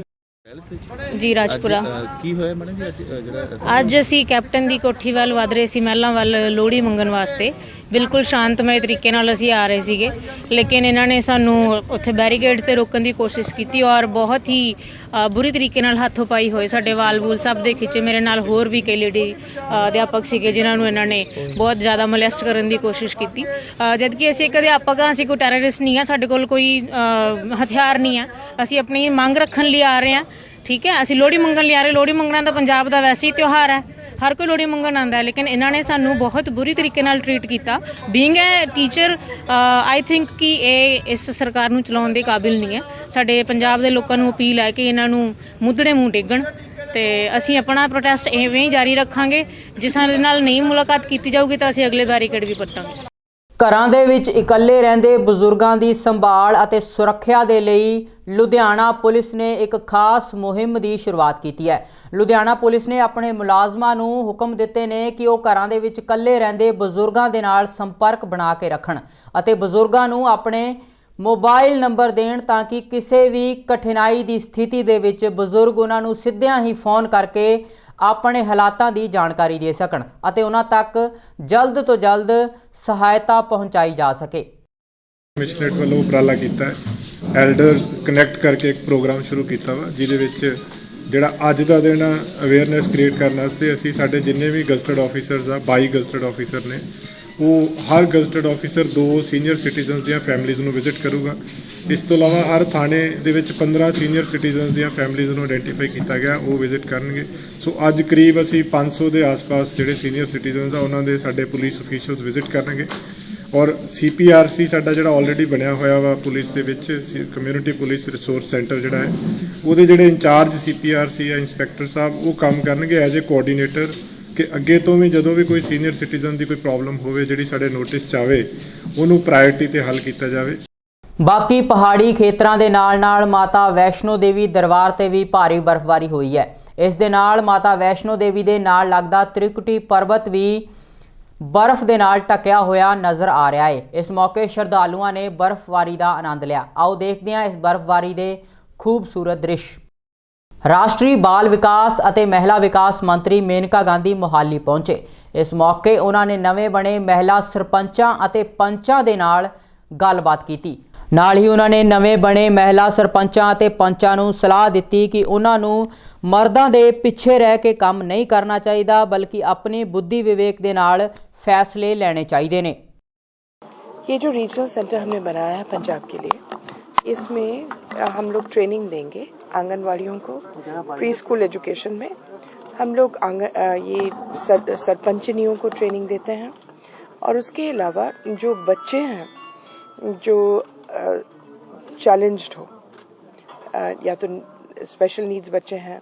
ਜੀ ਰਾਜਪੁਰਾ। ਕੀ ਹੋਇਆ ਮੈਡਮ ਜੀ? ਅੱਜ ਜਿਹੜਾ ਅੱਜ ਅਸੀਂ ਕੈਪਟਨ ਦੀ ਕੋਠੀ ਵੱਲ ਵਧ ਰਹੇ ਸੀ ਮਹਿਲਾਂ ਵੱਲ ਲੋਹੜੀ ਮੰਗਣ ਵਾਸਤੇ। ਬਿਲਕੁਲ ਸ਼ਾਂਤਮਈ ਤਰੀਕੇ ਨਾਲ ਅਸੀਂ ਆ ਰਹੇ ਸੀਗੇ। ਲੇਕਿਨ ਇਹਨਾਂ ਨੇ ਸਾਨੂੰ ਉੱਥੇ ਬੈਰੀਕੇਡ ਤੇ ਰੋਕਣ ਦੀ ਕੋਸ਼ਿਸ਼ ਕੀਤੀ ਔਰ ਬਹੁਤ ਹੀ ਬੁਰੀ ਤਰੀਕੇ ਨਾਲ ਹੱਥੋਂ ਪਾਈ ਹੋਏ ਸਾਡੇ ਵਾਲ ਬੂਲ ਸਭ ਦੇ ਖਿੱਚੇ। ਮੇਰੇ ਨਾਲ ਹੋਰ ਵੀ ਕਈ ਲੇਡੀ ਅਧਿਆਪਕ ਸੀਗੇ ਜਿਨ੍ਹਾਂ ਨੂੰ ਇਹਨਾਂ ਨੇ ਬਹੁਤ ਜ਼ਿਆਦਾ ਮੋਲੈਸਟ ਕਰਨ ਦੀ ਕੋਸ਼ਿਸ਼ ਕੀਤੀ। ਅ, ਜਦਕਿ ਅਸੀਂ ਇੱਕ ਅਧਿਆਪਕ ਹਾਂ ਅਸੀਂ ਕੋਈ ਟੈਰਰਿਸਟ ਨਹੀਂ ਆ ਸਾਡੇ ਕੋਲ ਕੋਈ ਹਥਿਆਰ ਨਹੀਂ ਆ ਅਸੀਂ ਆਪਣੀ ਮੰਗ ਰੱਖਣ ਲਈ ਆ ਰਹੇ ਹਾਂ ਠੀਕ ਹੈ? ਅਸੀਂ ਲੋਹੜੀ ਮੰਗਣ ਲਈ ਆ ਰਹੇ ਲੋਹੜੀ ਮੰਗਣਾ ਤਾਂ ਪੰਜਾਬ ਦਾ ਵੈਸੇ ਹੀ ਤਿਉਹਾਰ ਹੈ। ਹਰ ਕੋਈ ਲੋੜੀ ਮੰਗਣ ਆਉਂਦਾ ਹੈ, ਲੇਕਿਨ ਇਹਨਾਂ ਨੇ ਸਾਨੂੰ ਬਹੁਤ ਬੁਰੀ ਤਰੀਕੇ ਨਾਲ ਟਰੀਟ ਕੀਤਾ। Being a teacher I think ਕਿ ਇਹ ਇਸ ਸਰਕਾਰ ਨੂੰ ਚਲਾਉਣ ਦੇ ਕਾਬਿਲ ਨਹੀਂ ਹੈ। ਸਾਡੇ ਪੰਜਾਬ ਦੇ ਲੋਕਾਂ ਨੂੰ ਅਪੀਲ ਹੈ ਕਿ ਇਹਨਾਂ ਨੂੰ ਮੁੱਦੜੇ ਮੂੰਹ ਟੇਕਣ ਤੇ ਅਸੀਂ ਆਪਣਾ ਪ੍ਰੋਟੈਸਟ ਐਵੇਂ ਹੀ ਜਾਰੀ ਰੱਖਾਂਗੇ। ਜਿਸ ਦੇ ਨਾਲ ਨਹੀਂ ਮੁਲਾਕਾਤ ਕੀਤੀ ਜਾਊਗੀ ਤਾਂ ਅਸੀਂ ਅਗਲੇ ਬੈਰੀਕੇਡ ਵੀ ਪੱਟਾਂਗੇ ਘਰਾਂ ਦੇ ਵਿੱਚ ਇਕੱਲੇ ਰਹਿੰਦੇ ਬਜ਼ੁਰਗਾਂ ਦੀ ਸੰਭਾਲ ਅਤੇ ਸੁਰੱਖਿਆ ਦੇ ਲਈ ਲੁਧਿਆਣਾ ਪੁਲਿਸ ਨੇ ਇੱਕ ਖਾਸ ਮੁਹਿੰਮ ਦੀ ਸ਼ੁਰੂਆਤ ਕੀਤੀ ਹੈ। ਲੁਧਿਆਣਾ ਪੁਲਿਸ ਨੇ ਆਪਣੇ ਮੁਲਾਜ਼ਮਾਂ ਨੂੰ ਹੁਕਮ ਦਿੱਤੇ ਨੇ ਕਿ ਉਹ ਘਰਾਂ ਦੇ ਵਿੱਚ ਇਕੱਲੇ ਰਹਿੰਦੇ ਬਜ਼ੁਰਗਾਂ ਦੇ ਨਾਲ ਸੰਪਰਕ ਬਣਾ ਕੇ ਰੱਖਣ ਅਤੇ ਬਜ਼ੁਰਗਾਂ ਨੂੰ ਆਪਣੇ ਮੋਬਾਈਲ ਨੰਬਰ ਦੇਣ ਤਾਂ ਕਿ ਕਿਸੇ ਵੀ ਕਠਿਨਾਈ ਦੀ ਸਥਿਤੀ ਦੇ ਵਿੱਚ ਬਜ਼ੁਰਗ ਉਹਨਾਂ ਨੂੰ ਸਿੱਧਿਆਂ ਹੀ ਫੋਨ ਕਰਕੇ ਆਪਣੇ ਹਾਲਾਤਾਂ ਦੀ ਜਾਣਕਾਰੀ ਦੇ ਸਕਣ ਅਤੇ ਉਹਨਾਂ ਤੱਕ ਜਲਦ ਤੋਂ ਜਲਦ ਸਹਾਇਤਾ ਪਹੁੰਚਾਈ ਜਾ ਸਕੇ। ਕਮਿਸ਼ਨਰੇਟ ਵੱਲੋਂ ਉਪਰਾਲਾ ਕੀਤਾ ਹੈ। ਐਲਡਰਸ ਕਨੈਕਟ ਕਰਕੇ ਇੱਕ ਪ੍ਰੋਗਰਾਮ ਸ਼ੁਰੂ ਕੀਤਾ ਵਾ, ਜਿਹਦੇ ਵਿੱਚ ਜਿਹੜਾ ਅੱਜ ਦਾ ਦਿਨ ਆ ਅਵੇਅਰਨੈਸ ਕ੍ਰੀਏਟ ਕਰਨ ਵਾਸਤੇ ਅਸੀਂ ਸਾਡੇ ਜਿੰਨੇ ਵੀ ਗਜ਼ਟਡ ਆਫੀਸਰਸ ਆ 22 ਗਜ਼ਟਡ ਆਫੀਸਰ ਨੇ ਉਹ ਹਰ ਗਜ਼ਟਡ ਆਫੀਸਰ ਦੋ ਸੀਨੀਅਰ ਸਿਟੀਜ਼ਨਸ ਦੀਆਂ ਫੈਮਿਲੀਜ਼ ਨੂੰ ਵਿਜ਼ਿਟ ਕਰੂਗਾ। ਇਸ ਤੋਂ ਇਲਾਵਾ ਹਰ ਥਾਣੇ ਦੇ ਵਿੱਚ 15 ਸੀਨੀਅਰ ਸਿਟੀਜ਼ਨਸ ਦੀਆਂ ਫੈਮਿਲੀਜ਼ ਨੂੰ ਆਇਡੈਂਟੀਫਾਈ ਕੀਤਾ ਗਿਆ, ਉਹ ਵਿਜ਼ਿਟ ਕਰਨਗੇ। ਸੋ ਅੱਜ ਕਰੀਬ ਅਸੀਂ 500 ਦੇ ਆਸ-ਪਾਸ ਜਿਹੜੇ ਸੀਨੀਅਰ ਸਿਟੀਜ਼ਨਸ ਆ, ਉਹਨਾਂ ਦੇ ਸਾਡੇ ਪੁਲਿਸ ਅਫੀਸ਼ੀਅਲਸ ਵਿਜ਼ਿਟ ਕਰਨਗੇ। ਔਰ ਸੀਪੀਆਰਸੀ ਸਾਡਾ ਜਿਹੜਾ ਆਲਰੇਡੀ ਬਣਿਆ ਹੋਇਆ ਵਾ ਪੁਲਿਸ ਦੇ ਵਿੱਚ ਕਮਿਊਨਿਟੀ ਪੁਲਿਸ ਰਿਸੋਰਸ ਸੈਂਟਰ ਜਿਹੜਾ ਹੈ, ਉਹਦੇ ਜਿਹੜੇ ਇੰਚਾਰਜ ਸੀਪੀਆਰਸੀ ਆ, ਇੰਸਪੈਕਟਰ ਸਾਹਿਬ, ਉਹ ਕੰਮ ਕਰਨਗੇ ਐਜ਼ ਅ ਕੋਆਰਡੀਨੇਟਰ ਕਿ ਅੱਗੇ ਤੋਂ ਵੀ ਜਦੋਂ ਵੀ ਕੋਈ ਸੀਨੀਅਰ ਸਿਟੀਜ਼ਨ ਦੀ ਕੋਈ ਪ੍ਰੋਬਲਮ ਹੋਵੇ, ਜਿਹੜੀ ਸਾਡੇ ਨੋਟਿਸ 'ਚ ਆਵੇ, ਉਹਨੂੰ ਪ੍ਰਾਇੋਰਟੀ ਤੇ ਹੱਲ ਕੀਤਾ ਜਾਵੇ। ਬਾਕੀ ਪਹਾੜੀ ਖੇਤਰਾਂ ਦੇ ਨਾਲ-ਨਾਲ ਮਾਤਾ ਵੈਸ਼ਨੋ ਦੇਵੀ ਦਰਬਾਰ ਤੇ ਵੀ ਭਾਰੀ ਬਰਫ਼ਬਾਰੀ ਹੋਈ ਹੈ। ਇਸ ਦੇ ਨਾਲ ਮਾਤਾ ਵੈਸ਼ਨੋ ਦੇਵੀ ਦੇ ਨਾਲ ਲੱਗਦਾ ਤ੍ਰਿਕੁਟੀ ਪਰਬਤ ਵੀ ਬਰਫ਼ ਦੇ ਨਾਲ ਢਕਿਆ ਹੋਇਆ ਨਜ਼ਰ ਆ ਰਿਹਾ ਹੈ। ਇਸ ਮੌਕੇ ਸ਼ਰਧਾਲੂਆਂ ਨੇ ਬਰਫ਼ਬਾਰੀ ਦਾ ਆਨੰਦ ਲਿਆ। ਆਓ ਦੇਖਦੇ ਹਾਂ ਇਸ ਬਰਫ਼ਬਾਰੀ ਦੇ ਖੂਬਸੂਰਤ ਦ੍ਰਿਸ਼। ਰਾਸ਼ਟਰੀ ਬਾਲ ਵਿਕਾਸ ਅਤੇ ਮਹਿਲਾ ਵਿਕਾਸ ਮੰਤਰੀ ਮੇਨਕਾ ਗਾਂਧੀ ਮੋਹਾਲੀ ਪਹੁੰਚੇ ਇਸ ਮੌਕੇ ਉਹਨਾਂ ਨੇ ਨਵੇਂ ਬਣੇ ਮਹਿਲਾ ਸਰਪੰਚਾਂ ਅਤੇ ਪੰਚਾਂ ਦੇ ਨਾਲ ਗੱਲਬਾਤ ਕੀਤੀ ਨਾਲ ਹੀ ਉਹਨਾਂ ਨੇ ਨਵੇਂ ਬਣੇ ਮਹਿਲਾ ਸਰਪੰਚਾਂ ਅਤੇ ਪੰਚਾਂ ਨੂੰ ਸਲਾਹ ਦਿੱਤੀ ਕਿ ਉਹਨਾਂ ਨੂੰ ਮਰਦਾਂ ਦੇ ਪਿੱਛੇ ਰਹਿ ਕੇ ਕੰਮ ਨਹੀਂ ਕਰਨਾ ਚਾਹੀਦਾ ਬਲਕਿ ਆਪਣੀ ਬੁੱਧੀ ਵਿਵੇਕ ਦੇ ਨਾਲ ਫੈਸਲੇ ਲੈਣੇ ਚਾਹੀਦੇ ਨੇ ये जो रीजनल सेंटर हमने बनाया है पंजाब के लिए इसमें अ, हम लोग ट्रेनिंग देंगे आंगनवाड़ियों को प्री स्कूल एजुकेशन में। हम लोग आँगन ये सर, सरपंचनियों को ट्रेनिंग देते हैं। और उसके अलावा जो बच्चे हैं जो चैलेंज्ड हो या तो स्पेशल नीड्स बच्चे हैं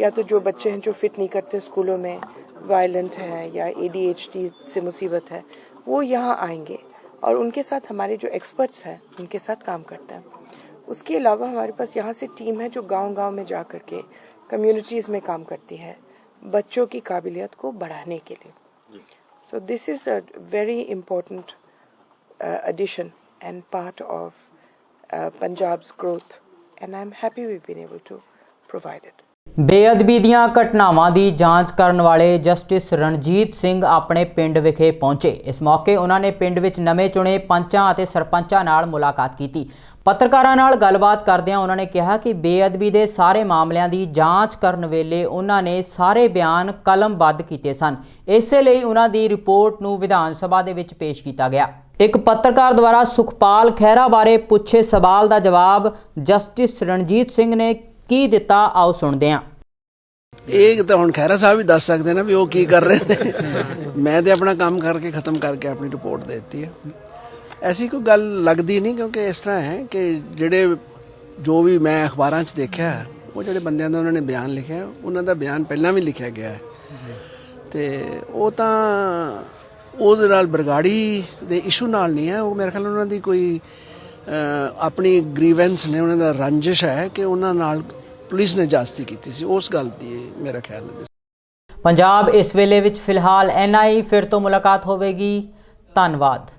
या तो जो बच्चे हैं जो फिट नहीं करते स्कूलों में वायलेंट है या एडीएचडी से मुसीबत है वो यहाँ आएँगे। और उनके साथ हमारे जो एक्सपर्ट्स हैं उनके साथ काम करते हैं। उसके अलावा हमारे पास यहाँ से टीम है जो गांव-गांव में जा करके कम्युनिटीज़ में काम करती है बच्चों की काबिलियत को बढ़ाने के लिए so this is a very important addition and part of uh, Punjab's growth and I'm happy we've been able to provide it. ਬੇਅਦਬੀ ਦੀਆਂ ਘਟਨਾਵਾਂ ਦੀ ਜਾਂਚ ਕਰਨ ਵਾਲੇ ਜਸਟਿਸ ਰਣਜੀਤ ਸਿੰਘ ਆਪਣੇ ਪਿੰਡ ਵਿਖੇ ਪਹੁੰਚੇ ਇਸ ਮੌਕੇ ਉਹਨਾਂ ਨੇ ਪਿੰਡ ਵਿੱਚ ਨਵੇਂ ਚੁਣੇ ਪੰਚਾਂ ਅਤੇ ਸਰਪੰਚਾਂ ਨਾਲ ਮੁਲਾਕਾਤ ਕੀਤੀ ਪੱਤਰਕਾਰਾਂ ਨਾਲ ਗੱਲਬਾਤ ਕਰਦਿਆਂ ਉਹਨਾਂ ਨੇ ਕਿਹਾ ਕਿ ਬੇਅਦਬੀ ਦੇ ਸਾਰੇ ਮਾਮਲਿਆਂ ਦੀ ਜਾਂਚ ਕਰਨ ਵੇਲੇ ਉਹਨਾਂ ਨੇ ਸਾਰੇ ਬਿਆਨ ਕਲਮਬੱਧ ਕੀਤੇ ਸਨ। ਇਸੇ ਲਈ ਉਹਨਾਂ ਦੀ ਰਿਪੋਰਟ ਨੂੰ ਵਿਧਾਨ ਸਭਾ ਦੇ ਵਿੱਚ ਪੇਸ਼ ਕੀਤਾ ਗਿਆ। ਇੱਕ ਪੱਤਰਕਾਰ ਦੁਆਰਾ ਸੁਖਪਾਲ ਖਹਿਰਾ ਬਾਰੇ ਪੁੱਛੇ ਸਵਾਲ ਦਾ ਜਵਾਬ ਜਸਟਿਸ ਰਣਜੀਤ ਸਿੰਘ ਨੇ ਕੀ ਦਿੱਤਾ, ਆਓ ਸੁਣਦੇ ਹਾਂ। ਇਹ ਤਾਂ ਹੁਣ ਖਹਿਰਾ ਸਾਹਿਬ ਵੀ ਦੱਸ ਸਕਦੇ ਨੇ ਵੀ ਉਹ ਕੀ ਕਰ ਰਹੇ ਨੇ। ਮੈਂ ਤੇ ਆਪਣਾ ਕੰਮ ਕਰਕੇ ਖਤਮ ਕਰਕੇ ਆਪਣੀ ਰਿਪੋਰਟ ਦੇ ਦਿੱਤੀ ਹੈ। ਐਸੀ ਕੋਈ ਗੱਲ ਲੱਗਦੀ ਨਹੀਂ ਕਿਉਂਕਿ ਇਸ ਤਰ੍ਹਾਂ ਹੈ ਕਿ ਜਿਹੜੇ ਜੋ ਵੀ ਮੈਂ ਅਖਬਾਰਾਂ 'ਚ ਦੇਖਿਆ, ਉਹ ਜਿਹੜੇ ਬੰਦਿਆਂ ਦਾ ਉਹਨਾਂ ਨੇ ਬਿਆਨ ਲਿਖਿਆ, ਉਹਨਾਂ ਦਾ ਬਿਆਨ ਪਹਿਲਾਂ ਵੀ ਲਿਖਿਆ ਗਿਆ ਹੈ। ਤੇ ਉਹ ਤਾਂ ਉਹਦੇ ਨਾਲ ਬਰਗਾੜੀ ਦੇ ਇਸ਼ੂ ਨਾਲ ਨਹੀਂ ਹੈ, ਉਹ ਮੇਰੇ ਖਿਆਲ ਉਹਨਾਂ ਦੀ ਕੋਈ ਆਪਣੀ ਗ੍ਰੀਵੈਂਸ ਨੇ ਉਹਨਾਂ ਦਾ ਰੰਜਿਸ਼ ਹੈ ਕਿ ਉਹਨਾਂ ਨਾਲ ਪੁਲਿਸ ਨੇ ਜਾਸਤੀ ਕੀਤੀ ਸੀ, ਉਸ ਗੱਲ ਦੀ ਮੇਰਾ ਖਿਆਲ ਹੈ ਪੰਜਾਬ ਇਸ ਵੇਲੇ ਵਿੱਚ ਫਿਲਹਾਲ ਐਨਆਈ ਫਿਰ ਤੋਂ ਮੁਲਾਕਾਤ ਹੋਵੇਗੀ। ਧੰਨਵਾਦ।